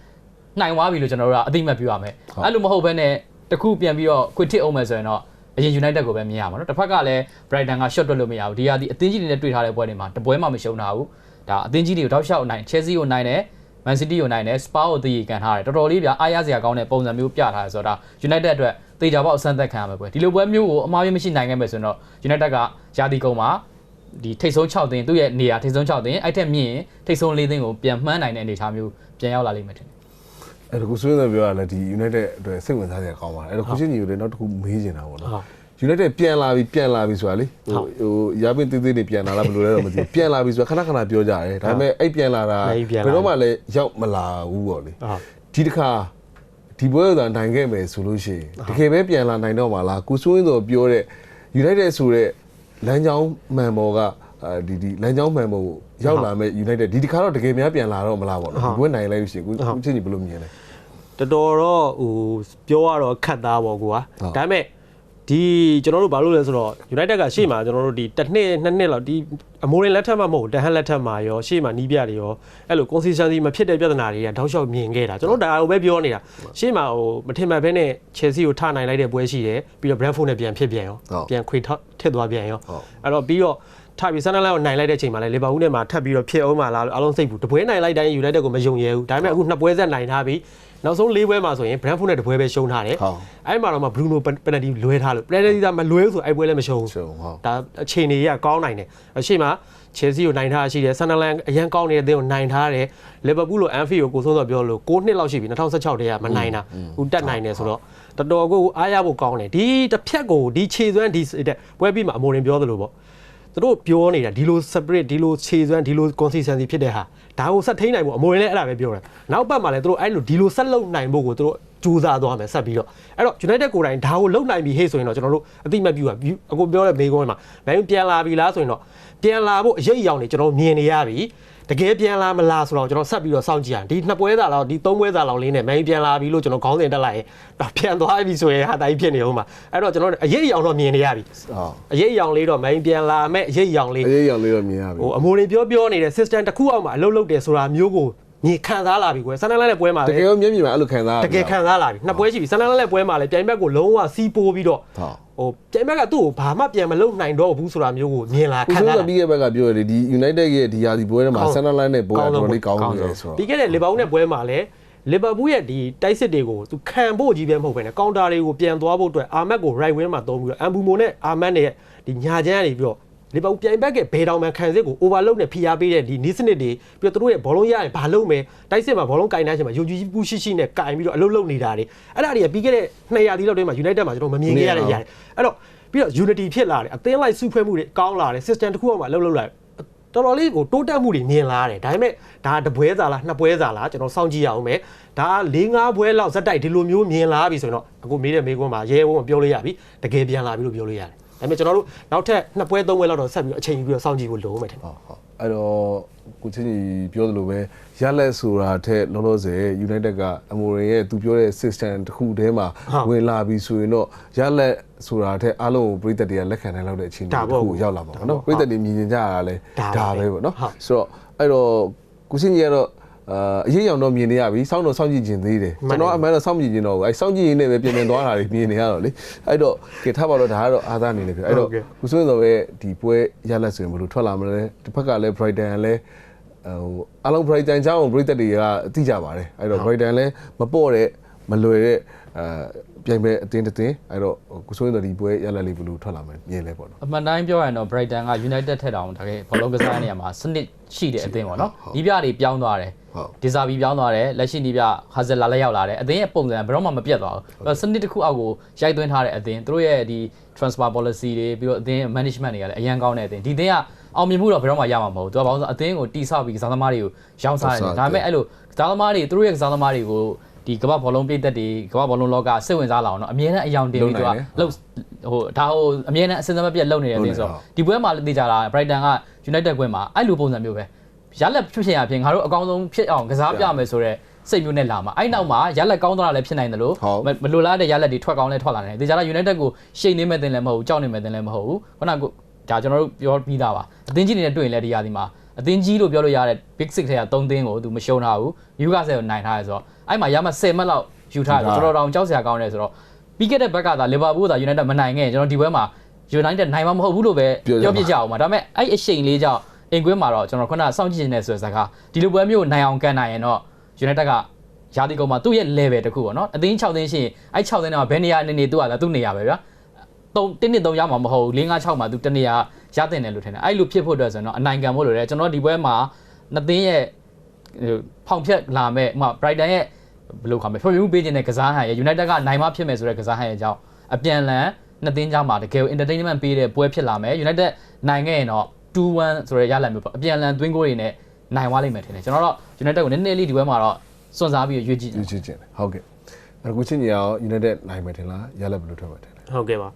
နိုင်သွားပြီလို့ကျွန်တော်တို့ကအသိမပြုရမယ်အဲ့လိုမဟုတ်ဘဲနဲ့ တခုပြန်ပြီးတော့ quick hit အောင်မယ်ဆိုရင်တော့အရင် United ကိုပဲမြင်ရမှာနော်တစ်ဖက်ကလည်း Brighton က shot တွက်လို့မရဘူးဒီဟာဒီအသင်းကြီးတွေနဲ့တွေ့ထားတဲ့ပွဲတွေမှာတပွဲမှမရှုံးတာဘူးဒါအသင်းကြီးတွေကိုတောက်လျှောက်နိုင် Chelsea ကိုနိုင်တယ် Man City ကိုနိုင်တယ် Spurs ကိုသေကန်ထားတယ်တော်တော်လေးပြအားရစရာကောင်းတဲ့ပုံစံမျိုးပြထားတယ်ဆိုတော့ဒါ United အတွက်သေချာပေါက်အဆန်းသက်ခံရမယ်ပွဲဒီလိုပွဲမျိုးကိုအမှားရမရှိနိုင်ခဲ့မယ်ဆိုရင်တော့ United ကရာသီကုန်းမှာဒီထိတ်ဆုံး6သင်းသူ့ရဲ့နေရာထိတ်ဆုံး6သင်းအဲ့ထက်မြင့်ထိတ်ဆုံး4သင်းကိုပြန်မှန်းနိုင်တဲ့အနေအထားမျိုးပြန်ရောက်လာလိမ့်မယ်ထင်တယ် အဲ့တော့ကိုဆွေးနွေးပြောရလဲဒီ United အတွက်စိတ်ဝင်စားစရာကောင်းပါတယ်အဲ့တော့ကိုချင်းညီကိုလည်းနောက်တစ်ခုမေးချင်တာပေါ့နော် United ပြန်လာပြီပြန်လာပြီဆိုတာလေဟိုဟိုရပင်းသေးသေးနေပြန်လာလားဘယ်လိုလဲတော့မသိဘူးပြန်လာပြီဆိုတာခဏခဏပြောကြတယ်ဒါပေမဲ့အဲ့ပြန်လာတာဘယ်တော့မှလည်းရောက်မလာဘူးပေါ့လေဒီတစ်ခါဒီပွဲကနိုင်ခဲ့မယ်ဆိုလို့ရှိရင်တကယ်ပဲပြန်လာနိုင်တော့မှာလားကိုစိုးရင်တော့ပြောတဲ့ United ဆိုတဲ့လမ်းကြောင်းမှန်ပေါ်က အဲဒီဒီလမ်းကြောင်းမှန်ပေါ်ရောက်လာမဲ့ United ဒီတစ်ခါတော့တကယ်များပြန်လာတော့မလားပေါ့နော်ဒီပွဲနိုင်လိုက်လို့ရှိရင်ကိုချင်းညီဘယ်လိုမြင်လဲတော်တော်တော့ဟိုပြောရတော့ခတ်သားပေါ့ကွာဒါပေမဲ့ဒီကျွန်တော်တို့ဘာလို့လဲဆိုတော့ United ကရှေ့မှာကျွန်တော်တို့ဒီတစ်နှစ်နှစ်နှစ်လောက်ဒီအမိုးရင်လက်ထက်မှာမဟုတ်တဟန်လက်ထက်မှာရောရှေ့မှာနီးပြတွေရောအဲ့လို consistency မဖြစ်တဲ့ပြဿနာတွေကတောက်လျှောက်မြင်ခဲ့တာကျွန်တော်ဒါကိုပဲပြောနေတာရှေ့မှာဟိုမထင်မှတ်ဘဲနဲ့ Chelsea ကိုထနိုင်လိုက်တဲ့ပွဲရှိတယ်ပြီးတော့ Brentford နဲ့ပြန်ဖြစ်ပြန်ရောပြန်ခွေထစ်သွားပြန်ရောအဲ့တော့ပြီးတော့ ထပ်ပြီးဆန်နလန်ကိုနိုင်လိုက်တဲ့အချိန်မှာလည်းလီဗာပူးနဲ့မှထပ်ပြီးတော့ဖြစ်အောင်မလားလို့အားလုံးစိတ်ဘူးတပွဲနိုင်လိုက်တိုင်း United ကိုမယုံရဲဘူးဒါပေမဲ့အခုနှစ်ပွဲဆက်နိုင်ထားပြီးနောက်ဆုံး၄ပွဲမှာဆိုရင် Brentford နဲ့တပွဲပဲရှုံးထားတယ်အဲ့မှာတော့မှ Bruno penalty လွဲထားလို့ penalty ကမလွဲဘူးဆိုအဲ့ပွဲလည်းမရှုံးဘူးဒါအခြေအနေကြီးကကောင်းနိုင်တယ်အရှိမ Chelsea ကိုနိုင်ထားရှိတယ် Sunderland အရန်ကောင်းနေတဲ့တင်းကိုနိုင်ထားတယ် Liverpool လို Anfield ကိုကိုဆုံးတော့ပြောလို့6နှစ်လောက်ရှိပြီ2016တည်းကမနိုင်တာဟိုတက်နိုင်တယ်ဆိုတော့တော်တော်ကိုအားရဖို့ကောင်းတယ်ဒီတစ်ဖြက်ကိုဒီခြေစွမ်းဒီပွဲပြီးမှအမိုရင်ပြောသလိုပေါ့ သူတို့ပြောနေတာဒီလို separate ဒီလိုခြေစွမ်းဒီလို consistency ဖြစ်တဲ့ဟာဒါကိုဆက်ထိန်းနိုင်ဖို့အမိုရင်လည်းအဲ့ဒါပဲပြောတယ်နောက်ပတ်မှာလည်းသူတို့အဲ့လိုဒီလိုဆက်လုပ်နိုင်ဖို့ကိုသူတို့ကြိုးစားသွားမယ်ဆက်ပြီးတော့အဲ့တော့ United ကိုယ်တိုင်ဒါကိုလုံနိုင်ပြီဟေ့ဆိုရင်တော့ကျွန်တော်တို့အတိမတ်ပြူပါအခုပြောတဲ့မေးခွန်းမှာဘယ်ပြန်လာပြီလားဆိုရင်တော့ပြန်လာဖို့အရေးအယောင်တွေကျွန်တော်မြင်နေရပြီ တကယ်ပြန်လာမလားဆိုတော့ကျွန်တော်ဆက်ပြီးတော့စောင့်ကြည့်ရအောင်ဒီနှစ်ပွဲသားလောက်ဒီသုံးပွဲသားလောက်လေးနဲ့မန်ပြန်လာပြီလို့ကျွန်တော်ခေါင်းစဉ်တက်လိုက်ရင်တော့ပြန်သွားပြီဆိုရင်ဟာတိုင်းဖြစ်နေအောင်ပါအဲ့တော့ကျွန်တော်အရေးအယောင်တော့မြင်နေရပြီဟုတ်အရေးအယောင်လေးတော့မန်ပြန်လာမဲ့အရေးအယောင်လေးအရေးအယောင်လေးတော့မြင်ရပြီဟိုအမိုတွေပြောပြောနေတဲ့ system တစ်ခုအောက်မှာအလုပ်လုပ်တယ်ဆိုတာမျိုးကို ညီခံစားလာပြီကွယ်ဆန်နလန်နဲ့ပွဲမှာတကယ်ရောမျက်မြင်မှာအဲ့လိုခံစားတကယ်ခံစားလာပြီနှစ်ပွဲရှိပြီဆန်နလန်နဲ့ပွဲမှာလည်းပြိုင်ဘက်ကိုလုံးဝစီးပိုးပြီးတော့ဟိုပြိုင်ဘက်ကသူ့ကိုဘာမှပြန်မလုပ်နိုင်တော့ဘူးဆိုတာမျိုးကိုမြင်လာခံစားလာ ပြီးခဲ့ဘက်ကပြောရတယ်ဒီ United ရဲ့ဒီယာစီပွဲထဲမှာ Sunderland နဲ့ပွဲတော်တော်လေးကောင်းနေတယ်ဆိုတော့ ပြီးခဲ့တဲ့လီဗာပူးနဲ့ပွဲမှာလည်းလီဗာပူးရဲ့ဒီတိုက်စစ်တွေကိုသူခံဖို့ကြီးပဲမဟုတ်ဘဲနဲ့ကောင်တာတွေကိုပြန်သွားဖို့အတွက်အာမတ်ကို right wing မှာသုံးပြီးတော့အမ်ဘူမိုနဲ့အာမတ်နဲ့ဒီညာချမ်းကနေပြီးတော့ လီဗာပူးပြိုင်ဘက်ကဘယ်တောင်မှခံစစ်ကို overload နဲ့ဖိအားပေးတဲ့ဒီနီးစနစ်တွေပြီးတော့သူတို့ရဲ့ဘောလုံးရရင်ဘာလုပ်မယ်တိုက်စစ်မှာဘောလုံးကင်တိုင်းချိန်မှာယုံကြည်မှုရှိရှိနဲ့ကင်ပြီးတော့အလုပ်လုပ်နေတာတွေအဲ့ဒါတွေကပြီးခဲ့တဲ့200တီလောက်တည်းမှာ United မှာကျွန်တော်မမြင်ခဲ့ရတဲ့ຢာတွေအဲ့တော့ပြီးတော့ unity ဖြစ်လာတယ်အသင်းလိုက်စုဖွဲ့မှုတွေကောင်းလာတယ် system တစ်ခုအောက်မှာအလုပ်လုပ်လာတယ်တော်တော်လေးကိုတိုးတက်မှုတွေမြင်လာတယ်ဒါပေမဲ့ဒါတပွဲစားလားနှစ်ပွဲစားလားကျွန်တော်စောင့်ကြည့်ရအောင်မယ်ဒါ၄၅ပွဲလောက်ဇက်တိုက်ဒီလိုမျိုးမြင်လာပြီဆိုရင်တော့အခုမေးတဲ့မေးခွန်းမှာရဲဝုန်းပြောလို့ရပြီတကယ်ပြန်လာပြီလို့ပြောလို့ရတယ် ဒါပေမဲ့ကျွန်တော်တို့နောက်ထပ်နှစ်ပွဲသုံးပွဲလောက်တော့ဆက်ပြီးအချိန်ယူပြီးတော့စောင့်ကြည့်ဖို့လိုမယ်ထင်တယ်ဟုတ်ဟုတ်အဲ့တော့ကိုချင်းကြီးပြောသလိုပဲရလက်ဆိုတာထက်လောလောဆယ် United ကအမိုရင်ရဲ့သူပြောတဲ့ system တစ်ခုတည်းမှာဝင်လာပြီဆိုရင်တော့ရလက်ဆိုတာထက်အားလုံးကိုပြည်သက်တွေကလက်ခံနိုင်လောက်တဲ့အခြေအနေတစ်ခုကိုရောက်လာမှာပေါ့နော်ပြည်သက်တွေမြင်ကြရတာလဲဒါပဲပေါ့နော်ဆိုတော့အဲ့တော့ကိုချင်းကြီးကတော့ အာအရေးရောင်တော့မြင်နေရပြီစောင့်တော့စောင့်ကြည့်ခြင်းသေးတယ်ကျွန်တော်အမှန်တော့စောင့်ကြည့်ခြင်းတော့အဲစောင့်ကြည့်ရင်းနဲ့ပဲပြင်ပြင်သွားတာတွေမြင်နေရတော့လေအဲ့တော့ကဲထားပါတော့ဒါကတော့အာသာအနေနဲ့ပြောအဲ့တော့ကိုစိုးစောရဲ့ဒီပွဲရလက်ဆိုရင်ဘယ်လိုထွက်လာမလဲတစ်ဖက်ကလည်း Brighton ကလည်းဟိုအလုံး Brighton ကြောင်းပြည်သက်တွေကသိကြပါတယ်အဲ့တော့ Brighton လည်းမပေါ့တဲ့မလွယ်တဲ့အဲပြိုင်ပွဲအတင်းတင်းအဲ့တော့ကိုစိုးစောဒီပွဲရလက်လေးဘယ်လိုထွက်လာမလဲမြင်လဲပေါ့နော်အမှန်တိုင်းပြောရရင်တော့ Brighton က United ထက်တောင်တကယ်ဘောလုံးကစားတဲ့နေရာမှာစနစ်ရှိတဲ့အသင်းပေါ့နော်ဒီပြတွေပြောင်းသွားတယ် ဟုတ်ဒီဇာဘီပြောင်းသွားတယ်လက်ရှိဒီပြဟာဇယ်လာလက်ရောက်လာတယ်အသင်းရဲ့ပုံစံဘယ်တော့မှမပြတ်သွားဘူးစနစ်တစ်ခုအောက်ကိုရိုက်သွင်းထားတဲ့အသင်းသူတို့ရဲ့ဒီ transfer policy တွေပြီးတော့အသင်း management တွေကလည်းအရန်ကောင်းတဲ့အသင်းဒီအသင်းကအောင်မြင်မှုတော့ဘယ်တော့မှရမှာမဟုတ်ဘူးသူကဘာလို့ဆိုအသင်းကိုတိဆောက်ပြီးကစားသမားတွေကိုရောင်းစားတယ်ဒါပေမဲ့အဲ့လိုကစားသမားတွေသူတို့ရဲ့ကစားသမားတွေကိုဒီကမ္ဘာဘောလုံးပြည်သက်တွေကမ္ဘာဘောလုံးလောကစိတ်ဝင်စားလာအောင်တော့အမြဲတမ်းအယောင်တင်ပြီးသူကလှုပ်ဟိုဒါဟိုအမြဲတမ်းအစင်စမပြတ်လုပ်နေတဲ့အသင်းဆိုတော့ဒီပွဲမှာလည်းသိကြတာ Brighton က United ကွင်းမှာအဲ့လိုပုံစံမျိုးပဲ ရလက်ဖြစ်ဖြစ်ရဖြစ်ငါတို့အကောင်းဆုံးဖြစ်အောင်ကစားပြမယ်ဆိုတော့စိတ်မျိုးနဲ့လာမှာအဲ့နောက်မှာရလက်ကောင်းသွားတာလည်းဖြစ်နိုင်တယ်လို့မလိုလားတဲ့ရလက်တွေထွက်ကောင်းလဲထွက်လာတယ်ဒီကြလား United ကိုရှိန်နေမဲ့တင်လည်းမဟုတ်ဘူးကြောက်နေမဲ့တင်လည်းမဟုတ်ဘူးခုနကဒါကျွန်တော်တို့ပြောပြီးသားပါအသင်းကြီးတွေနဲ့တွေ့ရင်လည်းဒီရာဒီမှာအသင်းကြီးလို့ပြောလို့ရတဲ့ Big Six ထဲက3သင်းကိုသူမရှုံးထားဘူး Newcastle ကိုနိုင်ထားရဲဆိုတော့အဲ့မှာရမှ10မှတ်လောက်ယူထားတယ်ကျွန်တော်တို့ကြောက်စရာကောင်းတယ်ဆိုတော့ပြီးခဲ့တဲ့ဘက်ကသာ Liverpool သာ United မနိုင်ခဲ့ရင်ကျွန်တော်ဒီပွဲမှာ United နိုင်မှာမဟုတ်ဘူးလို့ပဲပြောပြကြအောင်ပါဒါပေမဲ့အဲ့အရှိန်လေးကြောင့် အင်ကွင်းမှာတော့ကျွန်တော်ခုနစောင့်ကြည့်နေဆိုတဲ့ဇာတ်ကားဒီလိုပွဲမျိုးနိုင်အောင်ကန်နိုင်ရင်တော့ United ကရာသီကုန်မှာသူ့ရဲ့ level တခုပေါ့နော်အသင်း6သင်းရှိရင်အဲ့6သင်းတော့ဘယ်နေရာအနေနဲ့သူ့ဟာသူ့နေရာပဲဗျာ3တင်းနှစ်3ရမှာမဟုတ်ဘူး4 5 6မှာသူတနေရာရတင်တယ်လို့ထင်တယ်အဲ့လိုဖြစ်ဖို့အတွက်ဆိုရင်တော့အနိုင်ကန်ဖို့လိုတယ်ကျွန်တော်ဒီပွဲမှာနှစ်သင်းရဲ့ဖောင်ဖြက်လာမဲ့ဥမာ Brighton ရဲ့ဘယ်လိုခေါ်မလဲ review ပေးခြင်းတဲ့ကစားဟန်ရဲ့ United ကနိုင်မဖြစ်မယ်ဆိုတဲ့ကစားဟန်ရဲ့အကြောင်းအပြန်လန်နှစ်သင်းကြားမှာတကယ် entertainment ပေးတဲ့ပွဲဖြစ်လာမယ် United နိုင်ခဲ့ရင်တော့ 2-1ဆိုတဲ့ရလဒ်မျိုးပေါ့အပြန်လန်သွင်းကိုတွေနဲ့နိုင်သွားလိမ့်မယ်ထင်တယ်ကျွန်တော်တော့ United ကိုနည်းနည်းလေးဒီပွဲမှာတော့စွန့်စားပြီးရွေးကြည့်တယ်ယူချင်ချင်တယ်ဟုတ်ကဲ့အဲ့ကိုချင်းကြီးရော United နိုင်မယ်ထင်လားရလက်ဘယ်လိုထွက်မှာထင်လဲဟုတ်ကဲ့ပါ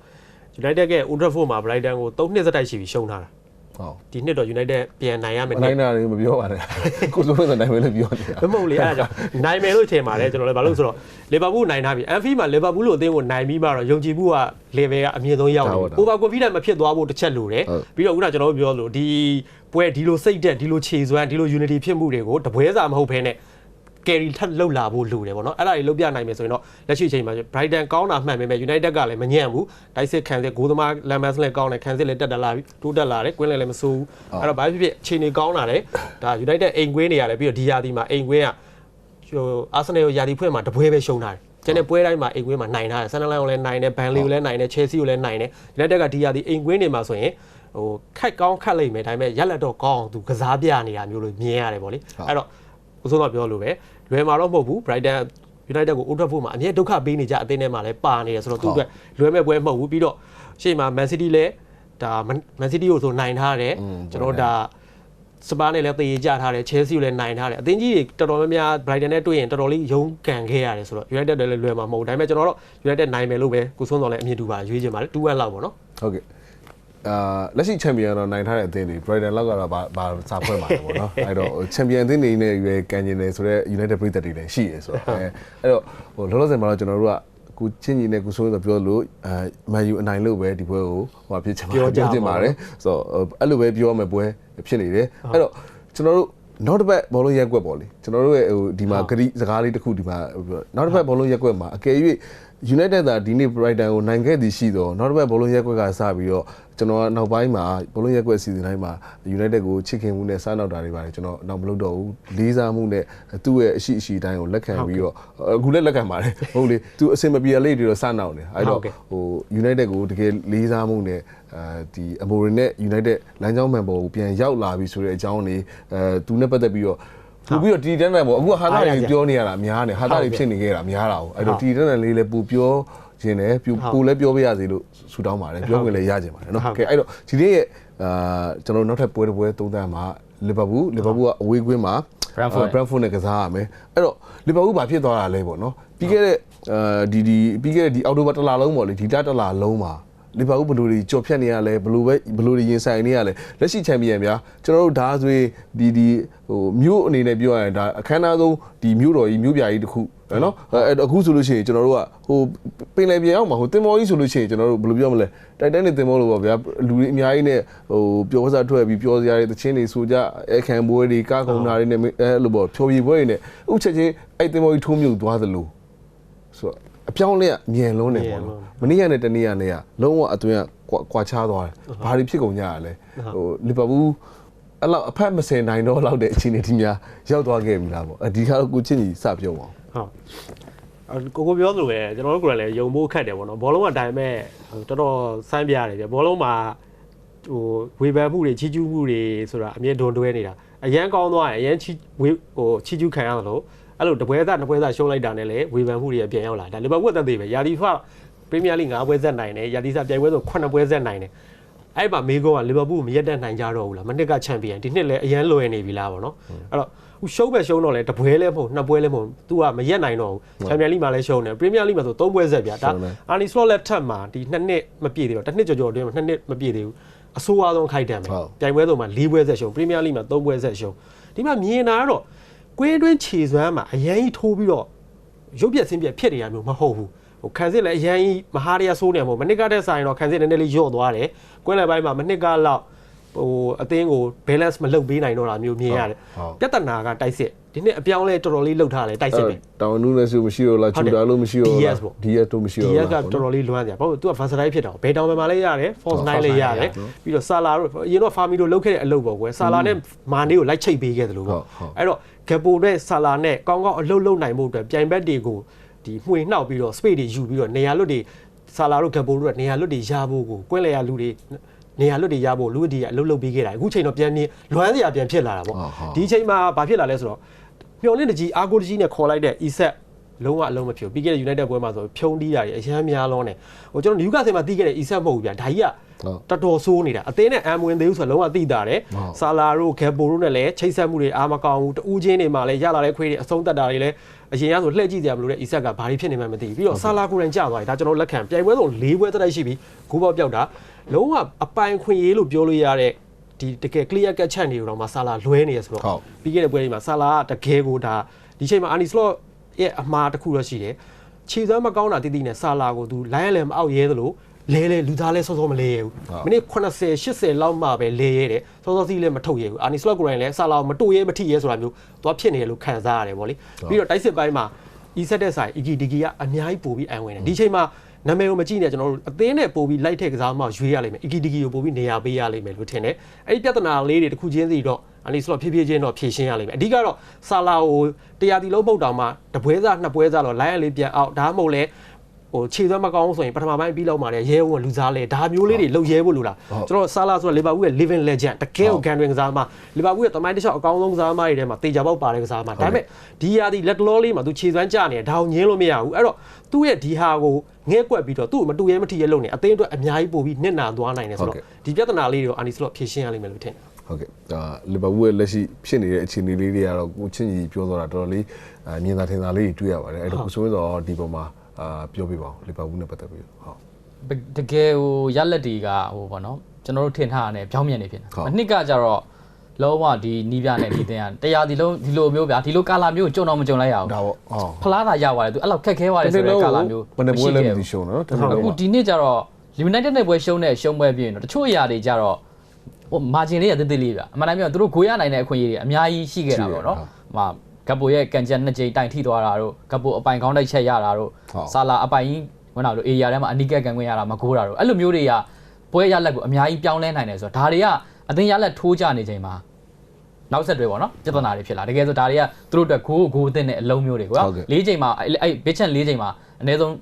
United က Old Trafford မှာ Brighton ကို3နှစ်စတိုက်ရှိပြီးရှုံးထားတာ ဟုတ်ဒီနှစ်တော့ United ပြန်နိုင်ရမယ်မနိုင်တာတွေမပြောပါနဲ့ကိုစိုးစောနိုင်မယ်လို့ပြောနေတာမဟုတ်လေအဲ့ဒါကြောင့်နိုင်မယ်လို့ထင်ပါတယ်ကျွန်တော်လည်းဘာလို့ဆိုတော့ Liverpool နိုင်ထားပြီ Anfield မှာ Liverpool လို့အသင်းကိုနိုင်ပြီးမှတော့ယုံကြည်မှုက level ကအမြင့်ဆုံးရောက်နေပြီ over confidence မဖြစ်သွားဖို့တစ်ချက်လိုတယ်ပြီးတော့ခုနကျွန်တော်တို့ပြောလို့ဒီပွဲဒီလိုစိတ်တက်ဒီလိုခြေစွမ်းဒီလို unity ဖြစ်မှုတွေကိုတပွဲစာမဟုတ်ဘဲနဲ့ carry ထပ်လောက်လာဖို့လိုတယ်ပေါ့နော်အဲ့ဒါတွေလောက်ပြနိုင်မယ်ဆိုရင်တော့လက်ရှိအချိန်မှာ Brighton ကောင်းတာမှန်ပေမဲ့ United ကလည်းမညံ့ဘူးတိုက်စစ်ခံစစ်ဂိုးသမား Lammers လည်းကောင်းတယ်ခံစစ်လည်းတက်တက်လာပြီတိုးတက်လာတယ်ကွင်းလည်းလည်းမဆိုးဘူးအဲ့တော့ဘာဖြစ်ဖြစ်အခြေအနေကောင်းလာတယ်ဒါ United အိမ်ကွင်းနေရတယ်ပြီးတော့ဒီယာဒီမှာအိမ်ကွင်းကဟို Arsenal ယာဒီဖွင့်မှာတပွဲပဲရှုံးထားတယ်ကျန်တဲ့ပွဲတိုင်းမှာအိမ်ကွင်းမှာနိုင်ထားတယ်ဆန်နလန်ကိုလည်းနိုင်တယ်ဘန်လီကိုလည်းနိုင်တယ်ချယ်ဆီကိုလည်းနိုင်တယ် United ကဒီယာဒီအိမ်ကွင်းနေမှာဆိုရင်ဟိုခက်ကောင်းခက်လိမ့်မယ်ဒါပေမဲ့ရက်လက်တော့ကောင်းအောင်သူကစားပြနေတာမျိုးလို့မြင်ရတယ်ဗောလေအဲ့တော့ ဦးဆုံးတော့ပြောလို့ပဲလွယ်မှာတော့မဟုတ်ဘူး Brighton United ကို Old Trafford မှာအမြဲဒုက္ခပေးနေကြအသင်းထဲမှာလည်းပါနေတယ်ဆိုတော့သူ့အတွက်လွယ်မဲ့ပွဲမဟုတ်ဘူးပြီးတော့ရှေ့မှာ Man City လည်းဒါ Man City ကိုဆိုနိုင်ထားတယ်ကျွန်တော်ဒါစပါးနဲ့လည်းတည်ကြထားတယ် Chelsea ကိုလည်းနိုင်ထားတယ်အသင်းကြီးတွေတော်တော်များများ Brighton နဲ့တွေ့ရင်တော်တော်လေးရုန်းကန်ခဲ့ရတယ်ဆိုတော့ United လည်းလွယ်မှာမဟုတ်ဘူးဒါပေမဲ့ကျွန်တော်တို့ United နိုင်မယ်လို့ပဲကိုဆုံးတော်လည်းအမြင်တူပါရွေးချင်ပါတယ်2-1လောက်ပေါ့နော်ဟုတ်ကဲ့ အာလက်ရှိချန်ပီယံတော့နိုင်ထားတဲ့အသင်းတွေ Brighton လောက်ကတော့ဘာဘာစာဖွဲ့မှာလဲပေါ့နော်အဲ့တော့ချန်ပီယံအသင်းတွေနဲ့ရွေးကန်ကျင်တယ်ဆိုတော့ United ပြည်သက်တွေလည်းရှိရဆိုတော့အဲအဲ့တော့ဟိုလောလောဆယ်မှာတော့ကျွန်တော်တို့ကကိုချင်းကြီးနဲ့ကိုစိုးဆိုပြောလို့အဲမန်ယူအနိုင်လို့ပဲဒီပွဲကိုဟိုဖြစ်ချင်ပါတယ်ပြောချင်ပါတယ်ဆိုတော့အဲ့လိုပဲပြောရမယ်ပွဲဖြစ်နေတယ်အဲ့တော့ကျွန်တော်တို့နောက်တစ်ပတ်ဘောလုံးရက်ကွက်ပေါ့လေကျွန်တော်တို့ရဲ့ဟိုဒီမှာဂရီစကားလေးတစ်ခုဒီမှာပြောနောက်တစ်ပတ်ဘောလုံးရက်ကွက်မှာအကယ်၍ United သာဒီနေ့ Brighton ကိုနိုင်ခဲ့သည်ရှိတော့နောက်တစ်ပတ်ဘောလုံးရက်ကွက်ကစပြီးတော့ကျွန်တော်ကနောက်ပိုင်းမှာဘောလုံးရက်ကွက်စီစဉ်တိုင်းမှာ United ကိုချစ်ခင်မှုနဲ့စားနောက်တာတွေပါတယ်ကျွန်တော်နောက်မလုပ်တော့ဘူးလေးစားမှုနဲ့သူ့ရဲ့အရှိအရှိတိုင်းကိုလက်ခံပြီးတော့အခုလည်းလက်ခံပါတယ်ဟုတ်လေသူအစင်မပြေလေးတွေတော့စားနောက်နေအဲ့တော့ဟို United ကိုတကယ်လေးစားမှုနဲ့အဲဒီအမိုရင်နဲ့ United လမ်းကြောင်းမှန်ပေါ်ကိုပြန်ရောက်လာပြီဆိုတဲ့အကြောင်းလေးအဲသူနဲ့ပတ်သက်ပြီးတော့ ပူပြီးတော့တီတန်းတန်းပေါ့အခုဟာသားတွေပြောနေရတာများနေဟာသားတွေဖြစ်နေခဲ့တာများတာ哦အဲ့တော့တီတန်းတန်းလေးလည်းပူပြောရင်လည်းပြပူလည်းပြောပြရစီလို့ဆူတောင်းပါတယ်ပြောဝင်လည်းရကြပါတယ်နော်ကဲအဲ့တော့ဒီနေ့ရဲ့အာကျွန်တော်နောက်ထပ်ပွဲတစ်ပွဲသုံးသပ်မှာလီဗာပူးလီဗာပူးကအဝေးကွင်းမှာ Brentford Brentford နဲ့ကစားရမယ်အဲ့တော့လီဗာပူးဘာဖြစ်သွားတာလဲပေါ့နော်ပြီးခဲ့တဲ့အာဒီဒီပြီးခဲ့တဲ့ဒီအောက်တိုဘာတစ်လလုံးပေါ့လေဒီလတစ်လလုံးမှာ လီဗာပူးဘယ်လိုတွေကြော်ဖြတ်နေရလဲဘယ်လိုပဲဘယ်လိုတွေရင်ဆိုင်နေရလဲလက်ရှိချန်ပီယံဗျာကျွန်တော်တို့ဒါဆိုရင်ဒီဒီဟိုမြို့အနေနဲ့ပြောရရင်ဒါအခမ်းအနားဆုံးဒီမြို့တော်ကြီးမြို့ပြကြီးတစ်ခုနော်အဲ့အခုဆိုလို့ရှိရင်ကျွန်တော်တို့ကဟိုပင်လယ်ပြင်အောင်မှာဟိုတင်မောကြီးဆိုလို့ရှိရင်ကျွန်တော်တို့ဘယ်လိုပြောမလဲတိုက်တိုင်းနေတင်မောလို့ပေါ့ဗျာလူတွေအများကြီးနဲ့ဟိုပျော်ဝစားထွက်ပြီးပျော်စရာတွေတချင်းတွေဆိုကြအခမ်းပွဲတွေကားကုန်းတာတွေနဲ့အဲ့လိုပေါ့ဖြော်ပြပွဲတွေနဲ့ဥချက်ချင်းအဲ့တင်မောကြီးထိုးမြုပ်သွားသလို ဆိုတော့အပြောင်းလဲကမြန်လုံးနေပေါ့နော်မနေ့ကနဲ့တနေ့ကနဲ့ကလုံးဝအတွင်းကကွာခြားသွားတယ်ဘာတွေဖြစ်ကုန်ကြရလဲဟိုလီဗာပူးအဲ့လောက်အဖက်မစင်နိုင်တော့လောက်တဲ့အခြေအနေဒီများရောက်သွားခဲ့ပြီလားပေါ့အဒီကတော့ကိုချင်းကြီးစပြောပါအောင်ဟုတ်ကိုကိုပြောသလိုပဲကျွန်တော်တို့ကိုယ်လည်းယုံဖို့ခက်တယ်ပေါ့နော်ဘောလုံးကအတိုင်းမဲ့တော်တော်စမ်းပြရတယ်ပြဘောလုံးမှာဟိုဝေဖန်မှုတွေချီးကျူးမှုတွေဆိုတာအမြဲဒွန်တွဲနေတာအရန်ကောင်းသွားရင်အရန်ချီဝေဟိုချီးကျူးခံရသလို အဲ့လိုတပွဲသားတစ်ပွဲသားရှုံးလိုက်တာနဲ့လည်းဝေဖန်မှုတွေပြန်ရောက်လာဒါလီဗာပူးကသက်သေးပဲယာဒီဖာပရီးမီးယားလိ9ပွဲဆက်နိုင်တယ်ယာဒီစာပြိုင်ပွဲဆို9ပွဲဆက်နိုင်တယ်အဲ့မှာမေကောကလီဗာပူးမရက်တက်နိုင်ကြတော့ဘူးလားမနှစ်ကချန်ပီယံဒီနှစ်လည်းအရန်လွယ်နေပြီလားပေါ့နော်အဲ့တော့ဟိုရှုံးပဲရှုံးတော့လေတပွဲလဲမဟုတ်နှစ်ပွဲလဲမဟုတ် तू ကမရက်နိုင်တော့ဘူးချန်ပီယံလိမှာလည်းရှုံးတယ်ပရီးမီးယားလိမှာဆို3ပွဲဆက်ဗျာဒါအာနီစလော့လက်ထက်မှာဒီနှစ်နှစ်မပြည့်သေးတော့တစ်နှစ်ကျော်ကျော်အတွင်းမှာနှစ်နှစ်မပြည့်သေးဘူးအဆိုးအဆုံးခိုက်တံပဲပြိုင်ပွဲဆိုမှာ၄ပွဲဆက်ရှုံးပရီးမီးယားလိမှာ3ပွဲဆက်ရှုံးဒီမှာမြင်တာကတော့ ကွင်းတွင်းခြေစွမ်းမှာအရန်ကြီးထိုးပြီးတော့ရုပ်ပြက်ဆင်းပြက်ဖြစ်နေရမျိုးမဟုတ်ဘူးဟိုခံစစ်လည်းအရန်ကြီးမဟာရရဆိုးနေမှာမနစ်ကတဲ့ဆိုင်တော့ခံစစ်နည်းနည်းလေးညော့သွားတယ်ကွင်းလယ်ပိုင်းမှာမနစ်ကလောက်ဟိုအသင်းကို balance မလုပ်ပေးနိုင်တော့တာမျိုးမြင်ရတယ်ပြဿနာကတိုက်စစ်ဒီနေ့အပြောင်းလဲတော်တော်လေးလှုပ်ထားတယ်တိုက်စစ်ပဲတောင်နူးနဲ့ဆိုမရှိတော့လားချူတာလို့မရှိတော့လား DS ပေါ့ DS တို့မရှိတော့ဒီရလားကတော်တော်လေးလွမ်းစရာဘာလို့ तू က versatile ဖြစ်တာဘယ်တောင်ပဲမှာလည်းရတယ် false nine လည်းရတယ်ပြီးတော့ Sala တို့အရင်တော့ Farmi တို့လုပ်ခဲ့တဲ့အလုပ်ပေါ့ကွယ် Sala နဲ့ Mane ကိုလိုက်ချိတ်ပေးခဲ့တယ်လို့ပေါ့အဲ့တော့ Gakpo နဲ့ Sala နဲ့ကောင်းကောင်းအလုပ်လုပ်နိုင်မှုအတွက်ပြိုင်ဘက်တွေကိုဒီမှွေနှောက်ပြီးတော့ space တွေယူပြီးတော့နေရာလွတ်တွေ Sala တို့ Gakpo တို့ကနေရာလွတ်တွေရဖို့ကိုကွင်းလေရလူတွေနေရာလွတ်တွေရဖို့လူတွေကအလုပ်လုပ်ပေးခဲ့တာအခုချိန်တော့ပြန်မြင်လွမ်းစရာပြန်ဖြစ်လာတာပေါ့ဒီချိန်မှာဘာဖြစ်လာလဲဆိုတော့မျော်လင့်တကြီးအာကိုတကြီးနဲ့ခေါ်လိုက်တဲ့ Isak လုံးဝအလုံးမဖြစ်ဘူးပြီးခဲ့တဲ့ United ပွဲမှာဆိုဖြုံးတီးတာတွေအရန်များလုံးတယ်ဟိုကျွန်တော်နယူကာဆယ်မှာတီးခဲ့တဲ့ Isak မဟုတ်ဘူးဗျာဒါကြီးက တော်တော်ဆိုးနေတာအသင်းနဲ့အမ်ဝင်သေးဘူးဆိုတော့လုံးဝတိတာတယ်ဆာလာတို့ဂက်ပိုတို့နဲ့လည်းချိတ်ဆက်မှုတွေအားမကောင်းဘူးတူးချင်းတွေမှာလည်းရလာတဲ့ခွေးတွေအဆုံးသက်တာတွေလည်းအရင်ကဆိုလှည့်ကြည့်ကြမလို့တဲ့ Isak ကဘာတွေဖြစ်နေမှမသိဘူးပြီးတော့ဆာလာကိုယ်တိုင်ကြာသွားတယ်ဒါကျွန်တော်လက်ခံပြိုင်ပွဲဆို၄ပွဲတိုက်ရှိပြီဂိုးပေါက်ပြောက်တာလုံးဝအပိုင်ခွင့်ရေးလို့ပြောလို့ရတဲ့ဒီတကယ် clear cut ချက်နေတော့မှဆာလာလွဲနေရဆိုတော့ပြီးခဲ့တဲ့ပွဲတွေမှာဆာလာကတကယ်ကိုဒါဒီချိန်မှာအာနီစလော့ရဲ့အမှားတစ်ခုတော့ရှိတယ်ခြေစွမ်းမကောင်းတာတိတိနဲ့ဆာလာကိုသူလိုင်းရလည်းမအောက်ရဲသလို လဲလဲလူသားလဲစောစောမလဲရဘူးမိနစ်80 80လောက်မှပဲလဲရဲတယ်စောစောစီးလည်းမထုတ်ရဲဘူးအာနီစလော့ကိုရိုင်းလည်းဆာလာကိုမတို့ရဲမထိရဲဆိုတာမျိုးသွားဖြစ်နေရလို့ခံစားရတယ်ဗောလေပြီးတော့တိုက်စစ်ပိုင်းမှာအီဆက်တဲ့ဆိုင်အီဂီဒီဂီကအများကြီးပို့ပြီးအံဝင်တယ်ဒီချိန်မှာနာမည်ကိုမကြည့်နဲ့ကျွန်တော်တို့အသင်းနဲ့ပို့ပြီးလိုက်ထည့်ကစားမှရွေးရလိမ့်မယ်အီဂီဒီဂီကိုပို့ပြီးနေရာပေးရလိမ့်မယ်လို့ထင်တယ်အဲ့ဒီပြဿနာလေးတွေတစ်ခုချင်းစီတော့အနီစလော့ဖြည်းဖြည်းချင်းတော့ဖြည့်ရှင်းရလိမ့်မယ်အဓိကတော့ဆာလာကိုတရားတီလုံးပုတ်တောင်မှတပွဲစားနှစ်ပွဲစားတော့လိုင်းရလေးပြန်အောင်ဒါမှမဟုတ်လဲ ဟိုခြေစွမ်းမကောင်းဆိုရင်ပထမပိုင်းပြီးလောက်မှလည်းရဲဝံလူစားလဲဒါမျိုးလေးတွေလှုပ်ရဲဖို့လိုလားကျွန်တော်ဆာလာဆိုတော့လီဗာပူးရဲ့ living legend တကယ်ကိုဂန်တွင်ကစားမှာလီဗာပူးရဲ့တမိုင်းတစ်လျှောက်အကောင်းဆုံးကစားမတွေထဲမှာတေချာပေါက်ပါတဲ့ကစားမှာဒါပေမဲ့ဒီယာဒီလက်တလောလေးမှာသူခြေစွမ်းကျနေတယ်ဒါကိုငင်းလို့မရဘူးအဲ့တော့သူ့ရဲ့ဒီဟာကိုငဲ့ကွက်ပြီးတော့သူ့ကိုမတူရဲမထီရဲလုပ်နေအသင်းအတွက်အများကြီးပို့ပြီးနစ်နာသွားနိုင်တယ်ဆိုတော့ဒီပြဿနာလေးတွေကိုအာနီစလော့ဖြေရှင်းရလိမ့်မယ်လို့ထင်တယ်ဟုတ်ကဲ့ဒါလီဗာပူးရဲ့လက်ရှိဖြစ်နေတဲ့အခြေအနေလေးတွေကတော့ကိုချင်းကြီးပြောသွားတာတော်တော်လေးအမြင်သာထင်သာလေးတွေတွေ့ရပါတယ်အဲ့တော့ကိုစိုးတော့ဒီပုံမှာ အာပြောပြပါအောင်လီဗာပူးနဲ့ပတ်သက်ပြီးဟုတ်တကယ်ဟိုရလက်တွေကဟိုဗောနော်ကျွန်တော်တို့ထင်ထားရတယ်ပြောင်းပြန်နေဖြစ်နေအနှစ်ကကြတော့လုံးဝဒီနီးပြနဲ့ဒီတင်ကတရားဒီလုံးဒီလိုမျိုးဗျာဒီလိုကာလာမျိုးကြုံတော့မကြုံလိုက်ရအောင်ဒါပေါ့ဟောဖလားသာရသွားတယ်သူအဲ့လောက်ခက်ခဲသွားတယ်ဆိုတဲ့ကာလာမျိုးဘယ်နှပွဲလဲမသိရှုံနော်တနေ့အခုလုံးဒီနေ့ကျတော့ United နဲ့ပွဲရှုံးတဲ့ရှုံးပွဲပြင်းတော့တချို့အရာတွေကြတော့ဟို margin လေးကတိတိလေးဗျအမှန်တမ်းပြောသူတို့ဂိုးရနိုင်တဲ့အခွင့်အရေးတွေအများကြီးရှိခဲ့တာပေါ့နော်ဟို ဂပ်ပိုရဲ့ကန်ချက်နှစ်ကြိမ်တိုင်ထိသွားတာတို့ဂပ်ပိုအပိုင်ကောင်းတိုက်ချက်ရတာတို့ဆာလာအပိုင်ကြီးဝင်လာလို့ area ထဲမှာအနီးကပ်ကန်ခွင့်ရတာမကိုးတာတို့အဲ့လိုမျိုးတွေကပွဲရလက်ကိုအများကြီးပြောင်းလဲနိုင်တယ်ဆိုတော့ဒါတွေကအသင်းရလက်ထိုးကြနေချိန်မှာနောက်ဆက်တွဲပေါ့နော်ပြဿနာတွေဖြစ်လာတကယ်ဆိုဒါတွေကသူတို့အတွက်ဂိုးဂိုးအသင်းနဲ့အလုံးမျိုးတွေကွာ၄ချိန်မှာအဲ့အဲ့ဘစ်ချန်၄ချိန်မှာအနည်းဆုံး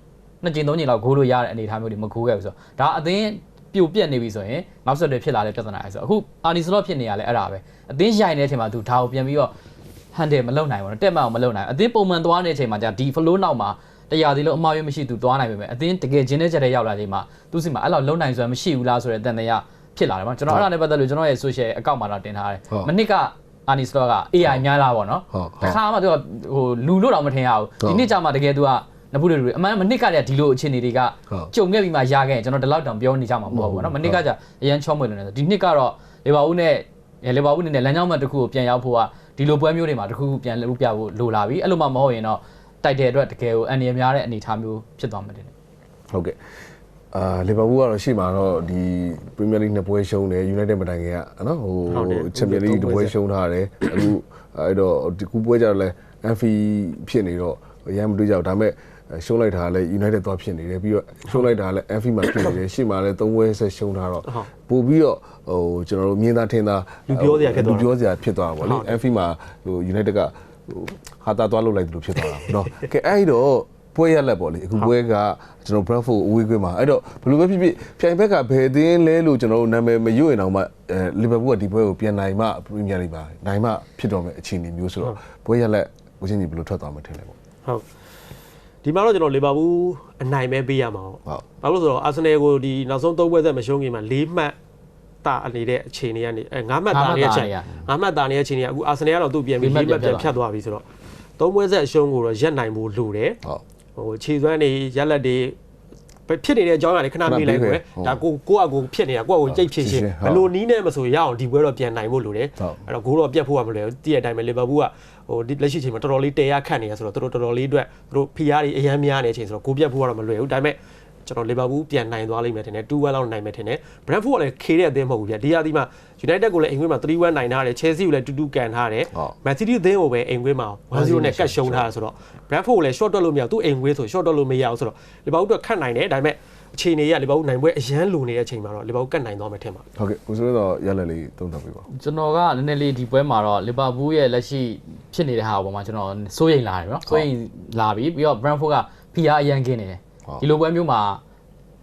နှစ်ချိန်သုံးချိန်လောက်ဂိုးလို့ရတဲ့အနေအထားမျိုးတွေမဂိုးခဲ့ဘူးဆိုတော့ဒါအသင်းပြိုပြက်နေပြီဆိုရင်နောက်ဆက်တွဲဖြစ်လာတဲ့ပြဿနာတွေဆိုတော့အခုအာနီစလော့ဖြစ်နေရလဲအဲ့ဒါပဲအသင်းရိုင်နေတဲ့အချိန်မှာသူဒါကိုပြန်ပြီးတော့ ဟန်တယ်မလုံနိုင်ဘူးနော်တက်မအောင်မလုံနိုင်အသင်းပုံမှန်သွားနေတဲ့အချိန်မှာじゃဒီ flow နောက်မှာ တရားဒီလိုအမှားရွေးမရှိသူသွားနိုင်ပေမဲ့အသင်းတကယ်ချင်းတဲ့ချက်တွေရောက်လာချိန်မှာသူ့စီမှာအဲ့လောက်လုံနိုင်စွမ်းမရှိဘူးလားဆိုတဲ့တန်တရားဖြစ်လာတယ်ပေါ့ကျွန်တော်အဲ့ဒါနဲ့ပတ်သက်လို့ကျွန်တော်ရဲ့ social အကောင့်မှာတော့တင်ထားတယ်မနစ်ကအာနီစလော့က AI များလားပေါ့နော် ဟုတ် တခါမှသူကဟိုလူလို့တော့မထင်ရဘူးဒီနှစ်ကြာမှတကယ်သူကနဖူးတွေလူတွေအမှန်မနစ်ကတည်းကဒီလိုအခြေအနေတွေကကြုံခဲ့ပြီးမှရခဲ့ရင်ကျွန်တော်ဒီလောက်တောင်ပြောနေကြမှာမဟုတ်ဘူးเนาะမနစ်ကကြအရန်ချောမွေလို့နေဒီနှစ်ကတော့လေဘာဦးနဲ့လေဘာဦးနဲ့လမ်းကြောင်းမှတစ်ခုကိုပြန်ရောက်ဖို့က ဒီလိုပွဲမျိုးတွေမှာတစ်ခုခုပြန်လုပ်ပြဖို့လိုလာပြီအဲ့လိုမှမဟုတ်ရင်တော့တိုက်တဲ့အတွက်တကယ်ကိုအန်ရများတဲ့အနေအထားမျိုးဖြစ်သွားမှာတယ်ဟုတ်ကဲ့အာလီဗာပူးကတော့ရှိမှာတော့ဒီ Premier League နှစ်ပွဲရှုံးတယ် United မတိုင်ခင်ကနော်ဟို Champions League တစ်ပွဲရှုံးထားတယ်အခုအဲ့တော့ဒီကူပွဲကြတော့လဲ Anfi ဖြစ်နေတော့ရမ်းမတွေ့ကြဘူးဒါပေမဲ့ ရှုံးလိုက်တာလည်း United သွားဖြစ်နေတယ်ပြီးတော့ရှုံးလိုက်တာလည်း Anfi မှာဖြစ်နေတယ်ရှေ့မှာလည်း၃ပွဲဆက်ရှုံးထားတော့ပို့ပြီးတော့ဟိုကျွန်တော်တို့မြင်သာထင်သာ လူပြောစရာဖြစ်သွားတာ လူပြောစရာဖြစ်သွားတာပေါ့လေ Anfi မှာဟို United ကဟိုဟာတာသွားလုပ်လိုက်တယ်လို့ဖြစ်သွားတာเนาะကဲအဲ့တော့ပွဲရက်လက်ပေါ့လေအခုပွဲကကျွန်တော် Brentford အဝေးကွင်းမှာအဲ့တော့ဘယ်လိုပဲဖြစ်ဖြစ်ပြိုင်ဘက်ကဘယ်အသင်းလဲလို့ကျွန်တော်တို့နာမည်မရွေ့အောင်မှအဲလီဗာပူးကဒီပွဲကိုပြန်နိုင်မှပရီးမီးယားလိမှာနိုင်မှဖြစ်တော့မယ့်အခြေအနေမျိုးဆိုတော့ပွဲရက်လက်ဦးချင်းကြီးဘယ်လိုထွက်သွားမှထင်လဲပေါ့ ဟုတ် ဒီမှာတော့ကျွန်တော်လီဗာပူးအနိုင်ပဲပေးရမှာဟုတ်ဟုတ်ဘာလို့လဲဆိုတော့အာဆင်နယ်ကိုဒီနောက်ဆုံး၃ပွဲသက်မရှုံးခင်မှာ၄မှတ်တာနေတဲ့အခြေအနေကနေအဲ၅မှတ်တာနေတဲ့အချိန်၅မှတ်တာနေတဲ့အချိန်ကအခုအာဆင်နယ်ကတော့သူ့ပြန်ပြီး၄မှတ်ပြန်ဖြတ်သွားပြီဆိုတော့၃ပွဲသက်အရှုံးကိုတော့ရက်နိုင်ဖို့လိုတယ်ဟုတ်ဟိုခြေစွမ်းတွေရက်လက်တွေဖြစ်နေတဲ့အကြောင်းအရာတွေခဏမေးလိုက်ကွယ်ဒါကိုကိုယ့်အကိုဖြစ်နေတာကိုယ့်အကိုကြိတ်ဖြစ်ရှင်ဘယ်လိုနီးနဲ့မဆိုရအောင်ဒီပွဲတော့ပြန်နိုင်ဖို့လိုတယ်အဲ့တော့ဂိုးတော့ပြတ်ဖို့ကမလွယ်ဘူးတည့်တဲ့အတိုင်းပဲလီဗာပူးက ဟိုဒီလက်ရှိချိန်မှာတော်တော်လေးတဲရခတ်နေရဆိုတော့သူတို့တော်တော်လေးအတွက်သူတို့ဖီအားတွေအရန်များနေတဲ့အချိန်ဆိုတော့ဂိုးပြတ်ဖို့ကတော့မလွယ်ဘူးဒါပေမဲ့ ကျွန်တော်လီဗာပူးပြန်နိုင်သွားလိမ့်မယ်ထင်တယ်2-1လောက်နိုင်မယ်ထင်တယ်ဘရန်ဖို့ကလည်းခေတဲ့အသင်းမဟုတ်ဘူးဗျဒီဟာဒီမှာ United ကိုလည်းအိမ်ခွင်းမှာ3-1နိုင်ထားတယ် Chelsea ကိုလည်း2-2ကန်ထားတယ် Man City အသင်းကိုပဲအိမ်ခွင်းမှာ1-0နဲ့ကတ်ရှုံးထားတယ်ဆိုတော့ Brentford ကိုလည်း short တွက်လို့မရဘူးသူ့အိမ်ခွင်းဆို short တွက်လို့မရအောင်ဆိုတော့လီဗာပူးအတွက်ခတ်နိုင်တယ်ဒါပေမဲ့အခြေအနေရလီဗာပူးနိုင်ပွဲအရန်လိုနေတဲ့အချိန်မှာတော့လီဗာပူးကတ်နိုင်သွားမယ်ထင်ပါဟုတ်ကဲ့ကိုဆိုတော့ရက်လက်လေးသုံးသပ်ပေးပါကျွန်တော်ကနည်းနည်းလေးဒီပွဲမှာတော့လီဗာပူးရဲ့လက်ရှိဖြစ်နေတဲ့ဟာအပေါ်မှာကျွန်တော်စိုးရိမ်လာတယ်နော်စိုးရိမ်လာပြီပြီးတော့ Brentford က PR အရန်ကင်းနေတယ် ဒီလိုပွဲမျိုးမှာ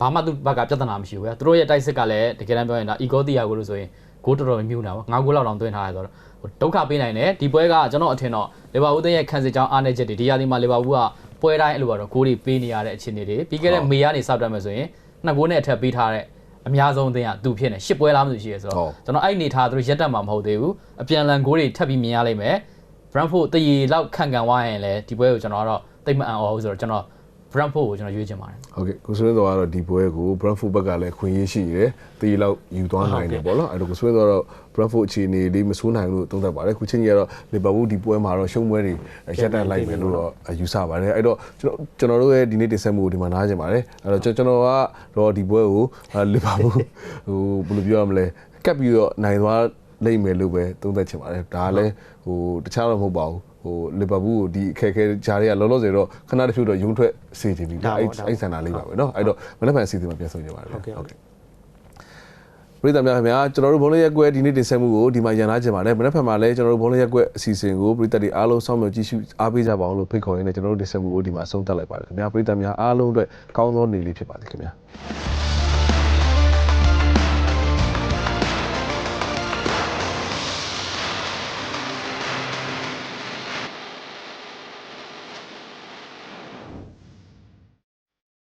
ဘာမှသူ့ဘက်ကပြဿနာမရှိဘူးဗျာသူတို့ရဲ့တိုက်စစ်ကလည်းတကယ်တမ်းပြောရင်ဒါ Ego Tia ကိုလို့ဆိုရင်ဂိုးတော်တော်မြူးနေတာပေါ့ငါးဂိုးလောက်တောင်သွင်းထားရဆိုတော့ဒုက္ခပေးနိုင်တယ်ဒီပွဲကကျွန်တော်အထင်တော့လီဗာပူးတဲ့ရဲ့ခံစစ်ကြောင်းအားနေချက်တွေဒီရာသီမှာလီဗာပူးကပွဲတိုင်းအဲ့လိုပါတော့ဂိုးတွေပေးနေရတဲ့အခြေအနေတွေပြီးခဲ့တဲ့မေကနေစတက်မယ်ဆိုရင်နှစ်ဂိုးနဲ့အထက်ပေးထားတဲ့အများဆုံးအသင်းကသူဖြစ်နေရှစ်ပွဲလားမသိရှိရဆိုတော့ကျွန်တော်အဲ့အနေထားသူတို့ရက်တက်မှာမဟုတ်သေးဘူးအပြန်လန်ဂိုးတွေထပ်ပြီးမြင်ရလိမ့်မယ် Brentford တည်လောက်ခန့်ကန်သွားရင်လည်းဒီပွဲကိုကျွန်တော်ကတော့တိတ်မအံ့ဩဘူးဆိုတော့ကျွန်တော် Brentford ကိုကျွန်တော်ရွေးချင်ပါတယ်ဟုတ်ကဲ့ကိုဆိုရင်တော့ကတော့ဒီပွဲကို Brentford ဘက်ကလည်းခွင့်ရရှိနေတယ်တေးလောက်ယူသွားနိုင်တယ်ပေါ့နော်အဲ့တော့ကိုဆိုရင်တော့ Brentford အခြေအနေလေးမဆိုးနိုင်ဘူးလို့သုံးသပ်ပါတယ်ခုချင်းကြီးကတော့ Liverpool ဒီပွဲမှာတော့ရှုံးပွဲတွေရက်တက်လိုက်မယ်လို့တော့ယူဆပါတယ်အဲ့တော့ကျွန်တော်ကျွန်တော်တို့ရဲ့ဒီနေ့တင်ဆက်မှုကိုဒီမှာနားကြင်ပါတယ်အဲ့တော့ကျွန်တော်ကတော့ဒီပွဲကို Liverpool ဟိုဘယ်လိုပြောရမလဲကပ်ပြီးတော့နိုင်သွားလိမ့်မယ်လို့ပဲသုံးသပ်ချင်ပါတယ်ဒါကလည်းဟိုတခြားတော့မဟုတ်ပါဘူး ဟိုလီဗာပူးကိုဒီအခက်အခဲဂျားတွေကလောလောဆယ်တော့ခဏတစ်ဖြုတ်တော့ယုံထွက်စေချင်ပြီဗျအဲ့အဲ့ဆန္ဒလေးပါပဲเนาะအဲ့တော့မနေ့ကအစီအစဉ်မှာပြန်ဆုံးကြပါမယ်ဟုတ်ကဲ့ဟုတ်ကဲ့ပရိသတ်များခင်ဗျာကျွန်တော်တို့ဘုံလေးရက်ကွဲဒီနေ့တင်ဆက်မှုကိုဒီမှာရန်လာကြပါတယ်မနေ့ဖက်မှာလည်းကျွန်တော်တို့ဘုံလေးရက်ကွဲအစီအစဉ်ကိုပရိသတ်တွေအားလုံးစောင့်မျှော်ကြည့်ရှုအားပေးကြပါအောင်လို့ဖိတ်ခေါ်ရင်းနဲ့ကျွန်တော်တို့တင်ဆက်မှုကိုဒီမှာဆုံးသက်လိုက်ပါတယ်ခင်ဗျာပရိသတ်များအားလုံးအတွက်ကောင်းသောနေ့လေးဖြစ်ပါစေခင်ဗျာ